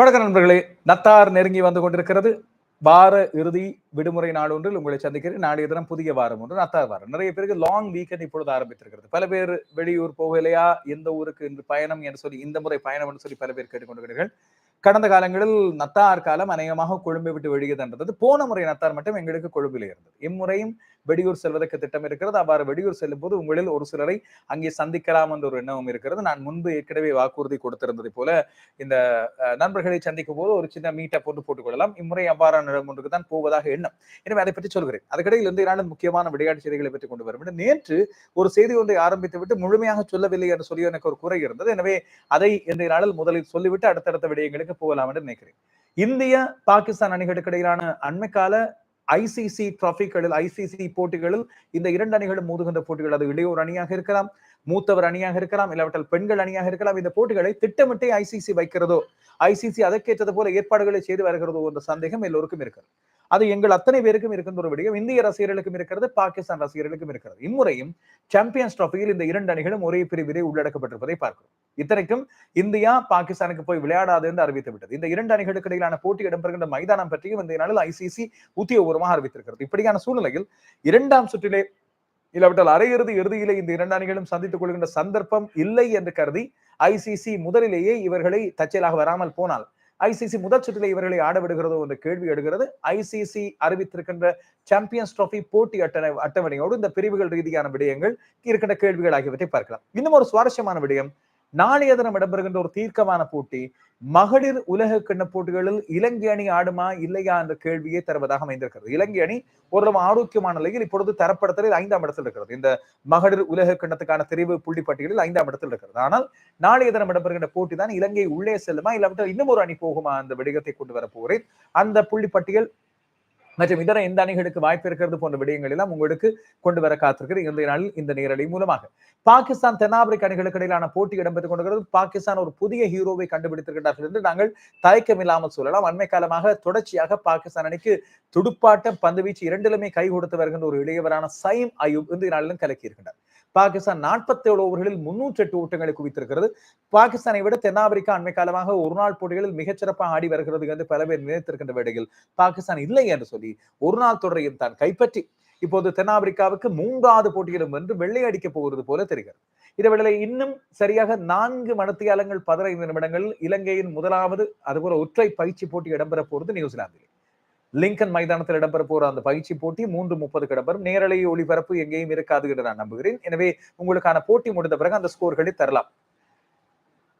வணக்க நண்பர்களே. நத்தார் நெருங்கி வந்து கொண்டிருக்கிறது. வார இறுதி விடுமுறை நாள் ஒன்றில் உங்களை சந்திக்கிறேன். நாளைய தினம் புதிய வாரம் ஒன்று நத்தார் வாரம். நிறைய பேருக்கு லாங் வீக்கெண்ட் இப்பொழுது ஆரம்பித்திருக்கிறது. பல பேர் வெளியூர் போகலையா? எந்த ஊருக்கு இன்று பயணம் என்று சொல்லி இந்த முறை பயணம் என்று சொல்லி பல பேர் கேட்டுக்கொண்டிருக்கிறீர்கள். கடந்த காலங்களில் நத்தார் காலம் அநேகமாக கொழும்பை விட்டு வெளியே போன முறை நத்தார் மட்டும் எங்களுக்கு கொழும்பில் இருந்தது. இம்முறையும் வெடியூர் செல்வதற்கு திட்டம் இருக்கிறது அவ்வாறு வெடியூர் செல்லும் போது உங்களில் ஒரு சிலரை அங்கே சந்திக்கலாம் என்ற ஒரு எண்ணமும் இருக்கிறது. நான் முன்பு ஏற்கனவே வாக்குறுதி கொடுத்திருந்ததை போல இந்த நண்பர்களை சந்திக்கும் போது ஒரு சின்ன மீட்டை போட்டு போட்டுக்கொள்ளலாம் இம்முறை அவ்வாறான இடம் ஒன்றுக்கு தான் போவதாக எண்ணம். எனவே அதை பற்றி சொல்கிறேன். அதுக்கிடையில் இந்த இரண்டு முக்கியமான விளையாட்டு செய்திகளை பற்றி கொண்டு வரும் நேற்று ஒரு செய்தி ஒன்றை ஆரம்பித்து விட்டு முழுமையாக சொல்லவில்லை என்று சொல்லி எனக்கு ஒரு குறை இருந்தது. எனவே அதை இந்த நாளில் முதலில் சொல்லிவிட்டு அடுத்தடுத்த விடயங்களுக்கு போகலாம் என்று நினைக்கிறேன். இந்திய பாகிஸ்தான் அணிகளுக்கு இடையிலான அண்மைக்கால ஐசிசி டிராபிகளில் ஐசிசி போட்டிகளில் இந்த இரண்டு அணிகளும் மோதுகின்ற போட்டிகள். அது இளையோர் அணியாக இருக்கலாம் மூத்தவர் அணியாக இருக்கலாம் இல்லாவிட்டால் பெண்கள் அணியாக இருக்கலாம். இந்த போட்டிகளை திட்டமிட்டே ஐசிசி வைக்கிறதோ ஐசிசி அதற்கேற்றது போல ஏற்பாடுகளை செய்து வருகிறதோ என்ற சந்தேகம் எல்லோருக்கும் இருக்கிறது. அது எங்கள் அத்தனை பேருக்கும் இருக்கின்ற ஒரு விடயம். இந்திய ரசிகர்களுக்கும் இருக்கிறது பாகிஸ்தான் ரசிகர்களுக்கும் இருக்கிறது. இம்முறையும் சாம்பியன்ஸ் டிராஃபியில் இந்த இரண்டு அணிகளும் ஒரே பிரிவிலே உள்ளடக்கப்பட்டிருப்பதை பார்க்கிறோம். இத்தனைக்கும் இந்தியா பாகிஸ்தானுக்கு போய் விளையாடாது என்று அறிவித்து விட்டது. இந்த இரண்டு அணிகளுக்கு இடையிலான போட்டி இடம்பெறுகின்ற மைதானம் பற்றியும் இந்த நாளில் ஐசிசி உத்தியோகபூர்வமாக அறிவித்திருக்கிறது. இப்படியான சூழ்நிலையில் இரண்டாம் சுற்றிலே இல்லாவிட்டால் அரையிறுதி இறுதியிலே இந்த இரண்டு அணிகளும் சந்தித்துக் கொள்கின்ற சந்தர்ப்பம் இல்லை என்று கருதி ஐசிசி முதலிலேயே இவர்களை தற்செயலாக வராமல் போனால் ஐசிசி முதல் சுற்றிலே இவர்களை ஆட விடுகிறதோ என்ற கேள்வி எடுகிறது ஐசிசி அறிவித்திருக்கின்ற சாம்பியன்ஸ் டிராபி போட்டி அட்டனை அட்டவணையோடு இந்த பிரிவுகள் ரீதியான விடயங்கள் இருக்கின்ற கேள்விகள் ஆகியவற்றை பார்க்கலாம். இன்னும் ஒரு சுவாரஸ்யமான விடயம் நாளைய தினம் இடம்பெறுகின்ற ஒரு தீர்க்கமான போட்டி மகளிர் உலக கிண்ண போட்டிகளில் இலங்கை அணி ஆடுமா இல்லையா என்ற கேள்வியை தருவதாக அமைந்திருக்கிறது. இலங்கை அணி ஒரு ஆரோக்கியமான நிலையில் இப்பொழுது தரப்படுத்தலில் ஐந்தாம் இடத்தில் இருக்கிறது. இந்த மகளிர் உலக கிண்ணத்துக்கான தெரிவு புள்ளி பட்டியலில் ஐந்தாம் இடத்தில் இருக்கிறது. ஆனால் நாளைய தினம் இடம்பெறுகின்ற போட்டி தான் இலங்கை உள்ளே செல்லுமா இல்லாவிட்டால் இன்னும் ஒரு அணி போகுமா அந்த வெடிகத்தை கொண்டு வர போகிறேன். அந்த புள்ளி பட்டியல் மற்றும் இதர எந்த அணிகளுக்கு வாய்ப்பு இருக்கிறது போன்ற விடயங்கள் எல்லாம் உங்களுக்கு கொண்டு வர காத்திருக்கிறது. இந்த நாளில் இந்த நேரடி மூலமாக. பாகிஸ்தான் தென்னாப்பிரிக்க அணிகளுக்கு இடையிலான போட்டி இடம்பெற்றுக் கொண்டிருக்கிறது. பாகிஸ்தான் ஒரு புதிய ஹீரோவை கண்டுபிடித்திருக்கிறார்கள் என்று நாங்கள் தயக்கமில்லாமல் சொல்லலாம். அண்மை காலமாக தொடர்ச்சியாக பாகிஸ்தான் அணிக்கு துடுப்பாட்டம் பந்துவீச்சு இரண்டிலுமே கை கொடுத்து வருகின்ற ஒரு இளையவரான சைம் அயூப் இந்த நாளிலும் கலக்கி இருக்கின்றார் பாகிஸ்தான் நாற்பத்தி ஏழு ஓவர்களில் முன்னூற்றி எட்டு ஓட்டங்களை குவித்திருக்கிறது. பாகிஸ்தானை விட தென்னாப்பிரிக்கா அண்மை காலமாக ஒரு நாள் போட்டிகளில் மிகச்சிறப்பாக ஆடி வருகிறது என்று பல பேர் நினைத்திருக்கின்ற வேடையில் பாகிஸ்தான் இல்லை என்று சொல்லி ஒரு நாள் தொடரையும் தான் கைப்பற்றி. இப்போது தென்னாப்பிரிக்காவுக்கு மூன்றாவது போட்டியிலும் வென்று வெள்ளை அடிக்கப் போகிறது போல தெரிகிறது. இதேவேளை இன்னும் சரியாக நான்கு மணத்தியாலங்கள் பதினைந்து நிமிடங்கள் இலங்கையின் முதலாவது அதுபோல ஒற்றை பயிற்சி போட்டி இடம்பெற போகிறது நியூசிலாந்தில். லிங்கன் மைதானத்தில் இடம்பெற போற அந்த பயிற்சி போட்டி மூன்று முப்பதுக்கு இடம்பெறும். நேரலை ஒளிபரப்பு எங்கேயும் இருக்காது என்று நான் நம்புகிறேன். எனவே உங்களுக்கான போட்டி முடிந்த பிறகு அந்த ஸ்கோர்களை தரலாம்.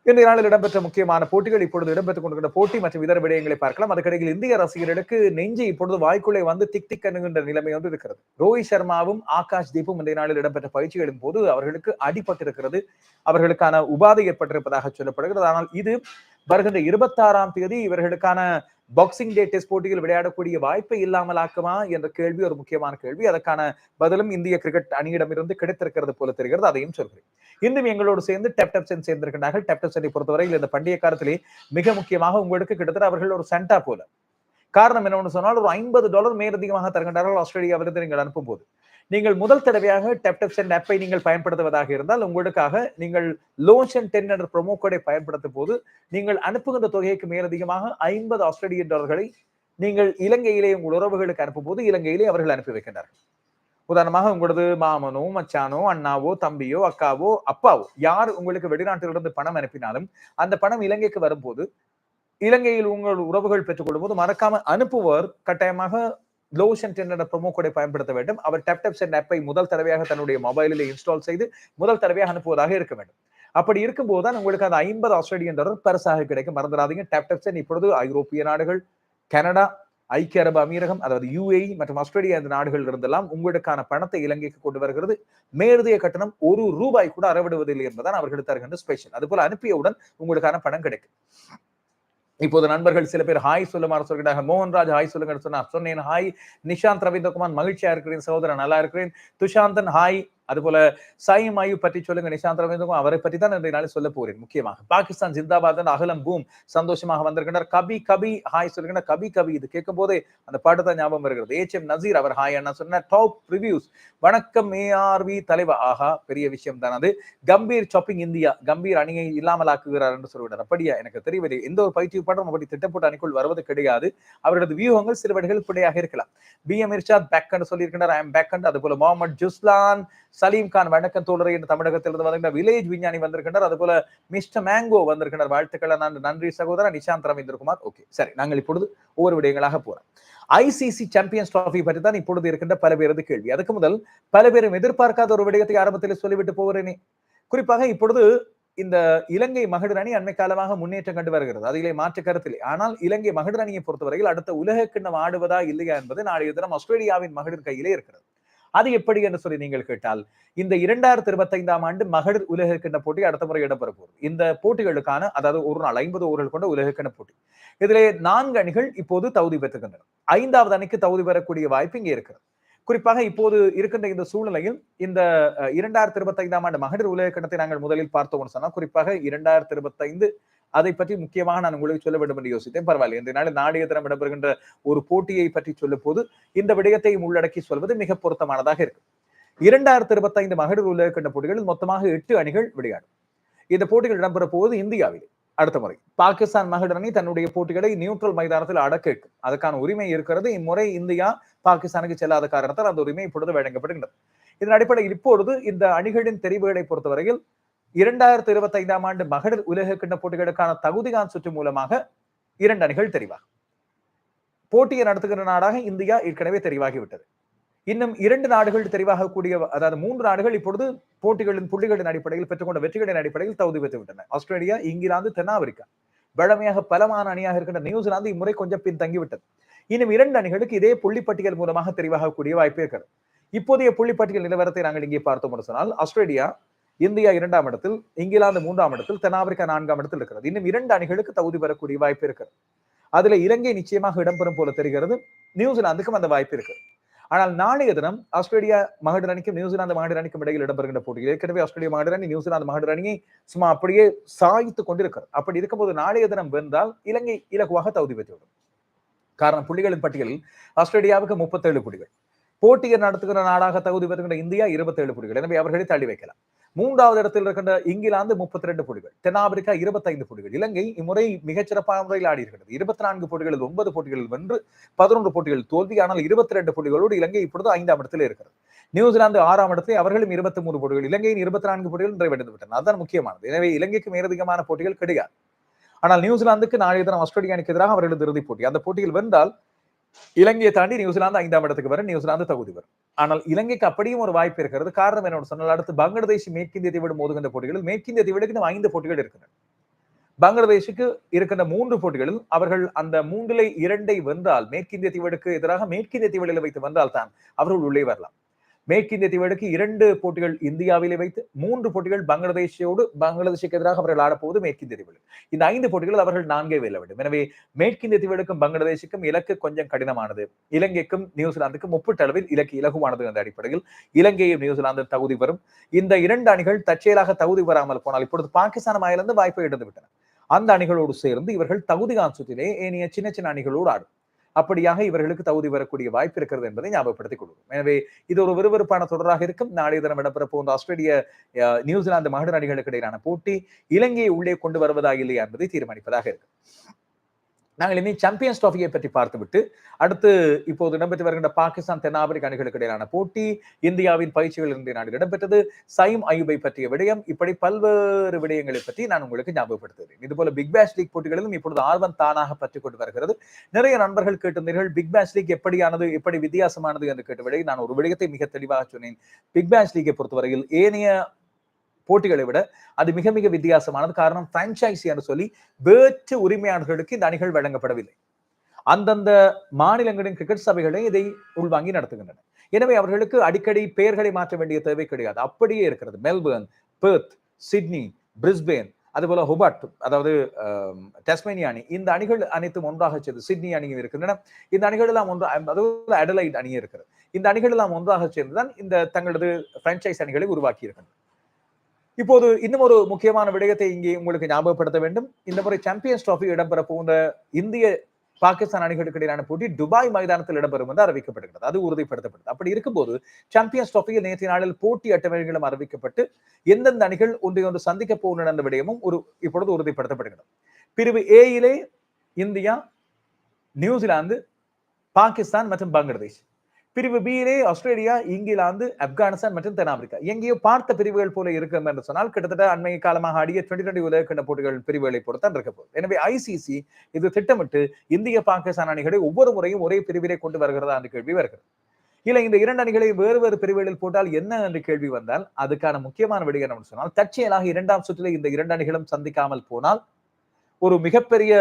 இன்றைய நாளில் இடம்பெற்ற முக்கியமான போட்டிகள் இப்பொழுது இடம்பெற்றுக் கொண்டிருக்கிற போட்டி மற்றும் இதர விடயங்களை பார்க்கலாம். அதற்கிடையில் இந்திய ரசிகர்களுக்கு நெஞ்சு இப்பொழுது வாய்க்குள்ளே வந்து திக் திக் என்கின்ற நிலைமை ஒன்று இருக்கிறது. ரோஹித் சர்மாவும் ஆகாஷ் தீப்பும் இன்றைய நாளில் இடம்பெற்ற பயிற்சிகளின் போது அவர்களுக்கு அடிபட்டிருக்கிறது. அவர்களுக்கான உபாதை ஏற்பட்டிருப்பதாக சொல்லப்படுகிறது. ஆனால் இது வருகின்ற இருபத்தாறாம் தேதி இவர்களுக்கான பாக்ஸிங் டே டெஸ்ட் போட்டியில் விளையாடக்கூடிய வாய்ப்பை இல்லாமல் ஆக்குமா என்ற கேள்வி ஒரு முக்கியமான கேள்வி. அதற்கான பதிலும் இந்திய கிரிக்கெட் அணியிடமிருந்து கிடைத்திருக்கிறது போல தெரிகிறது. அதையும் சொல்கிறேன். இன்னும் எங்களோடு சேர்ந்து டெப்டப் சென் சேர்ந்திருக்கிறார்கள் டெப்டப் சென்னை பொறுத்தவரையில் இந்த பண்டைய காலத்திலே மிக முக்கியமாக உங்களுக்கு கிட்டத்தட்ட அவர்கள் ஒரு சென்டா போல. காரணம் என்னன்னு சொன்னால் ஒரு ஐம்பது டாலர் மேலதிகமாக தருகின்றார்கள் ஆஸ்திரேலியாவிலிருந்து நீங்கள் அனுப்பும் போது நீங்கள் முதல் தடவையாக டெப் டெப்சன் ஆப்பை நீங்கள் பயன்படுத்துவதாக இருந்தால் உங்களுக்காக நீங்கள் லோஷன் டென் என்ற ப்ரொமோ கோடை பயன்படுத்தும் போது நீங்கள் அனுப்புகின்ற தொகைக்கு மேலதிகமாக ஐம்பது ஆஸ்திரேலியன் டாலர்களை நீங்கள் இலங்கையிலே உங்கள் உறவுகளுக்கு அனுப்பும் போது இலங்கையிலே அவர்கள் அனுப்பி வைக்கின்றார்கள். உதாரணமாக உங்களது மாமனோ மச்சானோ அண்ணாவோ தம்பியோ அக்காவோ அப்பாவோ யார் உங்களுக்கு வெளிநாட்டிலிருந்து பணம் அனுப்பினாலும் அந்த பணம் இலங்கைக்கு வரும்போது இலங்கையில் உங்கள் உறவுகள் பெற்றுக்கொள்ளும் போது மறக்காம அனுப்புவர் கட்டாயமாக லோஷன் டென் என்ற ப்ரோமோ கோடை பயன்படுத்த வேண்டும். அவர் டெப் டெப் சென்ட் ஆப்பை முதல் தடவையாக தன்னுடைய மொபைலில் இன்ஸ்டால் செய்து முதல் தடவையாக அனுப்புவதாக இருக்க வேண்டும். அப்படி இருக்கும்போது தான் உங்களுக்கு அந்த ஐம்பது ஆஸ்திரேலியன் டாலர் பரிசாக கிடைக்கும். மறந்துடாதீங்க. டேப் டெப் இப்பொழுது ஐரோப்பிய நாடுகள் கனடா ஐக்கிய அரபு அமீரகம் அதாவது யுஏஇ மற்றும் ஆஸ்திரேலியா இந்த நாடுகள் இருந்தெல்லாம் உங்களுக்கான பணத்தை இலங்கைக்கு கொண்டு வருகிறது. மேலதிக கட்டணம் ஒரு ரூபாய் கூட அறவிடுவதில்லை என்பதான் அவர்கள் தருகின்ற ஸ்பெஷல் அதுபோல அனுப்பியவுடன் உங்களுக்கான பணம் கிடைக்கும். இப்போது நண்பர்கள் சில பேர் ஹாய் சொல்லுமாறு சொல்கிறாங்க மோகன்ராஜ் ஹாய் சொல்லுங்க சொன்னார் சொன்னேன் ஹாய் நிஷாந்த் ரவீந்திரகுமார் மகிழ்ச்சியா இருக்கிறேன் சகோதரன் நல்லா இருக்கிறேன். துஷாந்தன் ஹாய் அதுபோல சாயிம் மாயு பற்றி சொல்லுங்க நிஷாந்த் ரவீந்திரகும் அவரை பற்றி தான் இன்றைய நாளில் சொல்ல போகிறேன் முக்கியமாக. பாகிஸ்தான் ஜிந்தாபாத் அகலம் பூம் சந்தோஷமாக வந்திருக்கின்றார். கபி கபி ஹாய் சொல்லுங்க கபி கபி. இது கேட்கும் போதே அந்த பாட்டு தான் ஞாபகம் வருகிறது. ஏச் எம் நசீர் அவர் ஹாய் அண்ணா சொன்ன டாப் ரிவ்யூஸ். வணக்கம் ஏஆர்வி தலைவர். ஆஹா பெரிய விஷயம் தான் அது. Gambhir shopping India. கம்பீர் அணியை இல்லாமலாக்குகிறார் என்று சொல்லுவார் அப்படியா? எனக்கு தெரியவில்லை. எந்த ஒரு பயிற்சி பாடம் அப்படி திட்டப்பட்ட அணிக்குள் வருவது கிடையாது. அவரது வியூகங்கள் சில வழிகள் பிழையாக இருக்கலாம். பி. எம். இர்ஷாத் பேக் என்று சொல்லியிருக்கிறார் ஐ எம் பேக் அது போல முகமது ஜுஸ்லான் சலீம் கான் வணக்கம் தோழரை. என்று தமிழகத்திலிருந்து வந்திருக்கிற வில்லேஜ் விஞ்ஞானி வந்திருக்கின்றார். அது போல மிஸ்டர் மேங்கோ வந்திருக்கின்றார். வாழ்த்துக்கள் நான் நன்றி சகோதரர் நிஷாந்த் ரவீந்திரகுமார் ஓகே. சரி நாங்கள் இப்பொழுது ஒவ்வொரு விடயங்களாக போறோம். ஐசிசி சாம்பியன்ஸ் டிராஃபி பற்றி தான் இப்பொழுது இருக்கின்ற பல பேரது கேள்வி. அதுக்கு முதல் பல பேரும் எதிர்பார்க்காத ஒரு விடயத்தை ஆரம்பத்தில் சொல்லிவிட்டு போகிறேனே. குறிப்பாக இப்பொழுது இந்த இலங்கை மகளிர் அணி அண்மை காலமாக முன்னேற்றம் கண்டு வருகிறது. அதிலே மாற்று கருத்தில்லை. ஆனால் இலங்கை மகளிர் அணியை பொறுத்தவரையில் அடுத்த உலக கிண்ணம் ஆடுவதா இல்லையா என்பது நாளைய தினம் ஆஸ்திரேலியாவின் மகளிர் கையிலே இருக்கிறது. அது எப்படி என்று சொல்லி நீங்கள் கேட்டால் இந்த இரண்டாயிரத்தி இருபத்தி ஐந்தாம் ஆண்டு மகளிர் உலக போட்டி அடுத்த முறை இடம்பெற போகுது. இந்த போட்டிகளுக்கான அதாவது ஒரு நாள் ஐம்பது ஓவர்கள் கொண்ட உலக போட்டி. இதிலே நான்கு அணிகள் இப்போது தகுதி பெற்றுக்கின்றன. ஐந்தாவது அணிக்கு தகுதி பெறக்கூடிய வாய்ப்பு இங்கே இருக்கிறது. குறிப்பாக இப்போது இருக்கின்ற இந்த சூழ்நிலையில் இந்த இரண்டாயிரத்தி இருபத்தி ஐந்தாம் ஆண்டு மகளிர் உலக கிண்ணத்தை நாங்கள் முதலில் பார்த்தோம்னு சொன்னா குறிப்பாக இரண்டாயிரத்தி இருபத்தைந்து அதை பற்றி முக்கியமாக நான் உங்களுக்கு சொல்ல வேண்டும் என்று யோசித்தேன். பரவாயில்லை. இந்த நாளில் நாடிய தினம் இடம்பெறுகின்ற ஒரு போட்டியை பற்றி சொல்லும் போது இந்த விடயத்தையும் உள்ளடக்கி சொல்வது மிக பொருத்தமானதாக இருக்கும். இரண்டாயிரத்தி இருபத்தைந்து மகளிர் உலக போட்டிகளில் மொத்தமாக எட்டு அணிகள் விளையாடும். இந்த போட்டிகள் இடம்பெற போவது இந்தியாவில். அடுத்த முறை. பாகிஸ்தான் மகளிர் அணி தன்னுடைய போட்டிகளை நியூட்ரல் மைதானத்தில் அடக்கேற்கும் அதுக்கான உரிமை இருக்கிறது. இம்முறை இந்தியா பாகிஸ்தானுக்கு செல்லாத காரணத்தால் அந்த உரிமை இப்பொழுது வழங்கப்படுகின்றது. இதன் அடிப்படையில் இப்பொழுது இந்த அணிகளின் தெரிவுகளை பொறுத்தவரையில் இரண்டாயிரத்தி இருபத்தி ஐந்தாம் ஆண்டு மகளிர் உலக கிண்ண போட்டிகளுக்கான தகுதிகான் சுற்று மூலமாக இரண்டு அணிகள் தெரிவாகும். போட்டியை நடத்துகிற நாடாக இந்தியா ஏற்கனவே தெரிவாகிவிட்டது. இன்னும் இரண்டு நாடுகள் தெரிவாகக்கூடிய அதாவது மூன்று நாடுகள் இப்பொழுது போட்டிகளின் புள்ளிகளின் அடிப்படையில் பெற்றுக்கொண்ட வெற்றிகளின் அடிப்படையில் தகுதி பெற்று விட்டன ஆஸ்திரேலியா இங்கிலாந்து தென்னாப்பிரிக்கா. வழமையாக பலமான அணியாக இருக்கின்ற நியூசிலாந்து இம்முறை கொஞ்சம் பின் தங்கிவிட்டது இன்னும் இரண்டு அணிகளுக்கு இதே புள்ளிப்பட்டியல் மூலமாக தெரிவாகக்கூடிய வாய்ப்பு இருக்கிறது. இப்போதைய புள்ளிப்பட்டியல் நிலவரத்தை நாங்கள் இங்கே பார்த்தோம் சொன்னால் ஆஸ்திரேலியா இந்தியா இரண்டாம் இடத்தில் இங்கிலாந்து மூன்றாம் இடத்தில் தென்னாப்பிரிக்கா நான்காம் இடத்தில் இருக்கிறது. இன்னும் இரண்டு அணிகளுக்கு தகுதி பெறக்கூடிய வாய்ப்பு இருக்கிறது. அதுல இலங்கை நிச்சயமாக இடம்பெறும் போல தெரிகிறது. நியூசிலாந்துக்கும் அந்த வாய்ப்பு இருக்கு. ஆனால் நாளைய தினம் ஆஸ்திரேலியா மகளிர் அணிக்கும் நியூசிலாந்து மகளிர் அணிக்கும் இடையில் இடம்பெறுகின்ற போட்டி. ஏற்கனவே ஆஸ்திரேலியா மகளிர் அணி நியூசிலாந்து மகளிர் அணியை சும்மா அப்படியே சாய்த்து கொண்டிருக்கிறது. அப்படி இருக்கும்போது நாளைய தினம் வென்றால் இலங்கை இலகுவாக தகுதி பெற்றுவிடும். காரணம் புள்ளிகளின் பட்டியலில் ஆஸ்திரேலியாவுக்கு முப்பத்தேழு புள்ளிகள். போட்டியை நடத்துகிற நாடாக தகுதி பெறுகின்ற இந்தியா இருபத்தேழு புள்ளிகள். எனவே அவர்களை தள்ளி வைக்கலாம். மூன்றாவது இடத்தில் இருக்கின்ற இங்கிலாந்து முப்பத்தி ரெண்டு புள்ளிகள் தென்னாப்பிரிக்கா இருபத்தைந்து புள்ளிகள் இலங்கை இம்முறை மிகச்சிறப்பான முறையில் ஆடி இருக்கிறது. இருபத்தி நான்கு போட்டிகளில் ஒன்பது போட்டிகளில் வென்று பதினொன்று போட்டிகள் தோல்வி ஆனால் இருபத்தி ரெண்டு போட்டிகளோடு இலங்கை இப்பொழுது ஐந்தாம் இடத்தில் இருக்கிறது. நியூசிலாந்து ஆறாம் இடத்தில் அவர்களும் இருபத்தி மூன்று போட்டிகள் இலங்கையின் இருபத்தி நான்கு போட்டிகள் நிறைவடைந்து விட்டன. அதுதான் முக்கியமானது. எனவே இலங்கைக்கு மேலதிகமான போட்டிகள் கிடையாது. ஆனால் நியூசிலாந்துக்கு நாளைய தினம் ஆஸ்திரேலியா அணிக்கு எதிராக அவர்களது இறுதிப் போட்டி. அந்த போட்டியில் வென்றால் இலங்கையை தாண்டி நியூசிலாந்து ஐந்தாம் இடத்துக்கு வர நியூசிலாந்து தகுதி வரும். ஆனால் இலங்கைக்கு அப்படியும் ஒரு வாய்ப்பு இருக்கிறது. காரணம் என்னோட சொன்னால் அடுத்து பங்களாதேஷ் மேற்கிந்திய தீவிட மோதுகின்ற போட்டிகளில் மேற்கிந்திய தீவிடக்கு இன்னும் ஐந்து போட்டிகள் இருக்கின்றன. பங்களாதேஷுக்கு இருக்கின்ற மூன்று போட்டிகளில் அவர்கள் அந்த மூன்றிலை இரண்டை வென்றால் மேற்கிந்திய தீவிடுக்கு எதிராக மேற்கிந்திய தீவிடில் வைத்து வந்தால் தான் அவர்கள் உள்ளே வரலாம். மேற்கிந்திய தீவிடுக்கு இரண்டு போட்டிகள் இந்தியாவிலே வைத்து மூன்று போட்டிகள் பங்களாதேஷோடு பங்களாதேஷுக்கு எதிராக அவர்கள் ஆடப்போவது மேற்கிந்திய தீவிடு இந்த ஐந்து போட்டிகள் அவர்கள் நான்கே வெல்ல வேண்டும். எனவே மேற்கிந்திய தீவிடுக்கும் பங்களாதேஷுக்கும் இலக்கு கொஞ்சம் கடினமானது. இலங்கைக்கும் நியூசிலாந்துக்கும் ஒப்பீட்டளவில் இலக்கு இலகுவானது என்ற அடிப்படையில் இலங்கையும் நியூசிலாந்து தகுதி வரும் இந்த இரண்டு அணிகள் தற்செயலாக தகுதி வராமல் போனால் இப்பொழுது பாகிஸ்தான் அணியிலிருந்து வாய்ப்பை இழந்து விட்டன அந்த அணிகளோடு சேர்ந்து இவர்கள் தகுதி சுற்றிலே ஏனைய சின்ன சின்ன அணிகளோடு ஆடும். அப்படியாக இவர்களுக்கு தகுதி வரக்கூடிய வாய்ப்பு இருக்கிறது என்பதை ஞாபகப்படுத்திக் கொள்வோம். எனவே இது ஒரு விறுவிறுப்பான தொடராக இருக்கும். நாளைய தினம் இடம்பெற போன்ற ஆஸ்திரேலிய நியூசிலாந்து மகளிர் அணிகளுக்கு இடையிலான போட்டி இலங்கையை உள்ளே கொண்டு வருவதா இல்லையா என்பதை தீர்மானிப்பதாக இருக்கும். நாங்கள் இனி சாம்பியன்ஸ் டிராஃபியை பற்றி பார்த்துவிட்டு அடுத்து இப்போது இடம்பெற்று வருகின்ற பாகிஸ்தான் தென்னாப்பிரிக்க அணிகளுக்கு இடையிலான போட்டி இந்தியாவின் பயிற்சிகள் இன்றைய நாடு இடம்பெற்றது. சைம் அயுபை பற்றிய விடயம் இப்படி பல்வேறு விடயங்களை பற்றி நான் உங்களுக்கு ஞாபகப்படுத்துகிறேன். இது போல பிக் பேஷ் லீக் போட்டிகளிலும் இப்பொழுது ஆர்வம் தானாக பற்றி கொண்டு வருகிறது. நிறைய நண்பர்கள் கேட்டிருந்தீர்கள் பிக் பேஷ் லீக் எப்படியானது எப்படி வித்தியாசமானது என்று கேட்ட விடையை நான் ஒரு விடயத்தை மிக தெளிவாக சொன்னேன். பிக் பேஷ் லீக்கை பொறுத்தவரையில் ஏனைய போட்டிகளை விட அது மிக மிக வித்தியாசமானது. காரணம் பிரான்ச்சைசி என்று சொல்லி வேற்று உரிமையாளர்களுக்கு இந்த அணிகள் வழங்கப்படவில்லை. அந்தந்த மாநிலங்களின் கிரிக்கெட் சபைகளே இதை உள்வாங்கி நடத்துகின்றன. எனவே அவர்களுக்கு அடிக்கடி பெயர்களை மாற்ற வேண்டிய தேவை கிடையாது. அப்படியே இருக்கிறது. மெல்பர்ன் பெர்த் சிட்னி பிரிஸ்பேன் அதுபோல ஹொபார்ட் அதாவது டெஸ்மேனிய அணி. இந்த அணிகள் அனைத்தும் ஒன்றாக சேர்ந்து சிட்னி அணியும் இருக்கின்றன. இந்த அணிகள் எல்லாம் ஒன்று அதாவது அடலைட் அணியும் இருக்கிறது. இந்த அணிகள் எல்லாம் ஒன்றாக சேர்ந்துதான் இந்த தங்களது பிரான்ச்சைஸ் அணிகளை உருவாக்கி இருக்கின்றன இப்போது இன்னும் ஒரு முக்கியமான விடயத்தை இங்கே உங்களுக்கு ஞாபகப்படுத்த வேண்டும். இந்த முறை சாம்பியன்ஸ் டிராஃபி இடம்பெற போகிற இந்திய பாகிஸ்தான் அணிகளுக்கு இடையிலான போட்டி துபாய் மைதானத்தில் இடம்பெறும் என்று அறிவிக்கப்படுகிறது. அது உறுதிப்படுத்தப்பட்டது அப்படி இருக்கும்போது சாம்பியன்ஸ் டிராஃபியில் நேற்றைய நாளில் போட்டி அட்டவணைகளும் அறிவிக்கப்பட்டு எந்தெந்த அணிகள் ஒன்றை ஒன்று சந்திக்க போகின்றன என்ற விடயமும் ஒரு இப்பொழுது உறுதிப்படுத்தப்படுகிறது. பிரிவு ஏயிலே இந்தியா நியூசிலாந்து பாகிஸ்தான் மற்றும் பங்களாதேஷ். பிரிவு பியிலே ஆஸ்திரேலியா இங்கிலாந்து ஆப்கானிஸ்தான் மற்றும் தென்னாப்பிரிக்கா. எங்கேயோ பார்த்த பிரிவுகள் போல இருக்கும் என்று சொன்னால் கிட்டத்தட்ட அண்மை காலமாக ஆடிய டுவெண்டி டுவெண்டி உலகக்கண்ட போட்டிகள் பிரிவுகளை பொறுத்தான் இருக்க போகுது. எனவே ஐசிசி இது திட்டமிட்டு இந்திய பாகிஸ்தான் அணிகளை ஒவ்வொரு முறையும் ஒரே பிரிவிலே கொண்டு வருகிறதா என்று கேள்வி வருகிறது. இல்லை இந்த இரண்டு அணிகளை வேறு வேறு பிரிவுகளில் போட்டால் என்ன என்று கேள்வி வந்தால் அதுக்கான முக்கியமான விடயம் என்னன்னு சொன்னால் தற்செயலாக இரண்டாம் சுற்றில் இந்த இரண்டு அணிகளும் சந்திக்காமல் போனால் ஒரு மிகப்பெரிய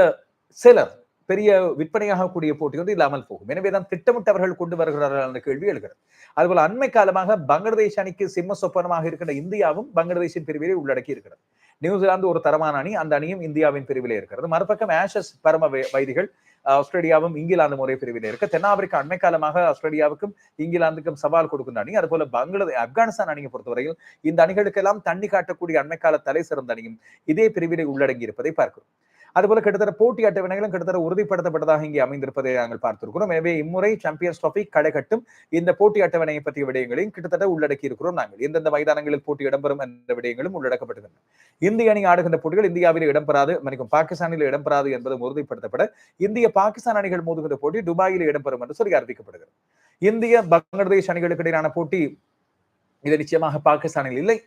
சிலர் பெரிய விற்பனையாகக்கூடிய போட்டி வந்து இல்லாமல் போகும். எனவேதான் திட்டமிட்டவர்கள் கொண்டு வருகிறார்கள் என்ற கேள்வி எழுகிறது. அதுபோல அண்மை காலமாக பங்களாதேஷ் அணிக்கு சிம்ம சொப்பனமாக இருக்கின்ற இந்தியாவும் பங்களாதேஷின் பிரிவிலே உள்ளடக்கி இருக்கிறது. நியூசிலாந்து ஒரு தரமான அணி அந்த அணியும் இந்தியாவின் பிரிவிலே இருக்கிறது. மறுபக்கம் ஆஷஸ் பரம வைதிகள் ஆஸ்திரேலியாவும் இங்கிலாந்து ஒரே பிரிவில் இருக்கு. தென்னாப்பிரிக்கா அண்மை காலமாக ஆஸ்திரேலியாவுக்கும் இங்கிலாந்துக்கும் சவால் கொடுக்கின்ற அணி. அதுபோல பங்களாதேஷ் ஆப்கானிஸ்தான் அணியை பொறுத்தவரையில் இந்த அணிகளுக்கெல்லாம் தண்ணி காட்டக்கூடிய அண்மை கால தலை சிறந்த அணியும் இதே பிரிவிலே உள்ளடங்கி இருப்பதை பார்க்கிறோம். அதுபோல கிட்டத்தட்ட போட்டி அட்டவணைகளும் கிட்டத்தட்ட உறுதிப்படுத்தப்பட்டதாக இங்கே அமைந்திருப்பதை நாங்கள் பார்த்திருக்கிறோம். எனவே இம்முறை சாம்பியன்ஸ் டிராபி கடைகட்டும் இந்த போட்டி அட்டவணையை பற்றிய விடயங்களையும் கிட்டத்தட்ட உள்ளடக்கி இருக்கிறோம் நாங்கள். எந்தெந்த மைதானங்களில் போட்டி இடம்பெறும் என்ற விடயங்களும் உள்ளடக்கப்பட்டுள்ளன இந்திய அணி ஆடுகின்ற போட்டிகள் இந்தியாவில் இடம்பெறாது மன்னிக்கும் பாகிஸ்தானில் இடம்பெறாது என்பதும் உறுதிப்படுத்தப்பட இந்திய பாகிஸ்தான் அணிகள் மோதுகின்ற போட்டி துபாயில் இடம்பெறும் என்று சொல்லி அறிவிக்கப்படுகிறது. இந்திய பங்களாதேஷ் அணிகளுக்கு இடையிலான போட்டி இது நிச்சயமாக பாகிஸ்தானில் இல்லை.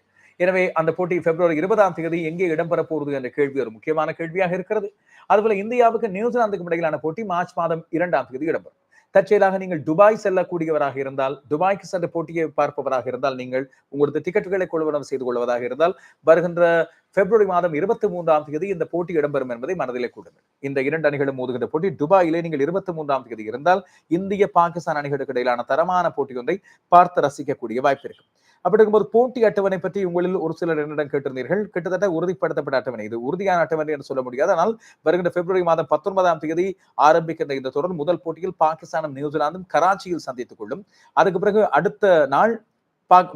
எனவே அந்த போட்டி பிப்ரவரி இருபதாம் தேதி எங்கே இடம்பெற போகிறது என்ற கேள்வி ஒரு முக்கியமான கேள்வியாக இருக்கிறது. அதுபோல இந்தியாவுக்கு நியூசிலாந்துக்கும் இடையிலான போட்டி மார்ச் மாதம் இரண்டாம் தேதி இடம்பெறும். தற்செயலாக நீங்கள் துபாய் செல்லக்கூடியவராக இருந்தால் துபாய்க்கு சென்ற போட்டியை பார்ப்பவராக இருந்தால் நீங்கள் உங்களது டிக்கெட்டுகளை கொள்வனம் செய்து கொள்வதாக இருந்தால் வருகின்ற பிப்ரவரி மாதம் இருபத்தி மூன்றாம் தேதி இந்த போட்டி இடம்பெறும் என்பதை மனதிலே கூடுங்கள் இந்த இரண்டு அணிகளும் மோதுகின்ற போட்டி துபாயிலே நீங்கள் இருபத்தி மூன்றாம் தேதி இருந்தால் இந்திய பாகிஸ்தான் அணிகளுக்கு இடையிலான தரமான போட்டி ஒன்றை பார்த்து ரசிக்கக்கூடிய வாய்ப்பு இருக்கும். அப்படி இருக்கும்போது போட்டி அட்டவணை பற்றி உங்களில் ஒரு சிலர் என்னிடம் கேட்டிருந்தீர்கள். கிட்டத்தட்ட உறுதிப்படுத்தப்பட்ட அட்டவணை இது. உறுதியான அட்டவணை என்று சொல்ல முடியாது. ஆனால் வருகின்ற பிப்ரவரி மாதம் பத்தொன்பதாம் தேதி ஆரம்பிக்கின்ற இந்த தொடர் முதல் போட்டியில் பாகிஸ்தானும் நியூசிலாந்தும் கராச்சியில் சந்தித்துக் கொள்ளும். அதுக்கு பிறகு அடுத்த நாள்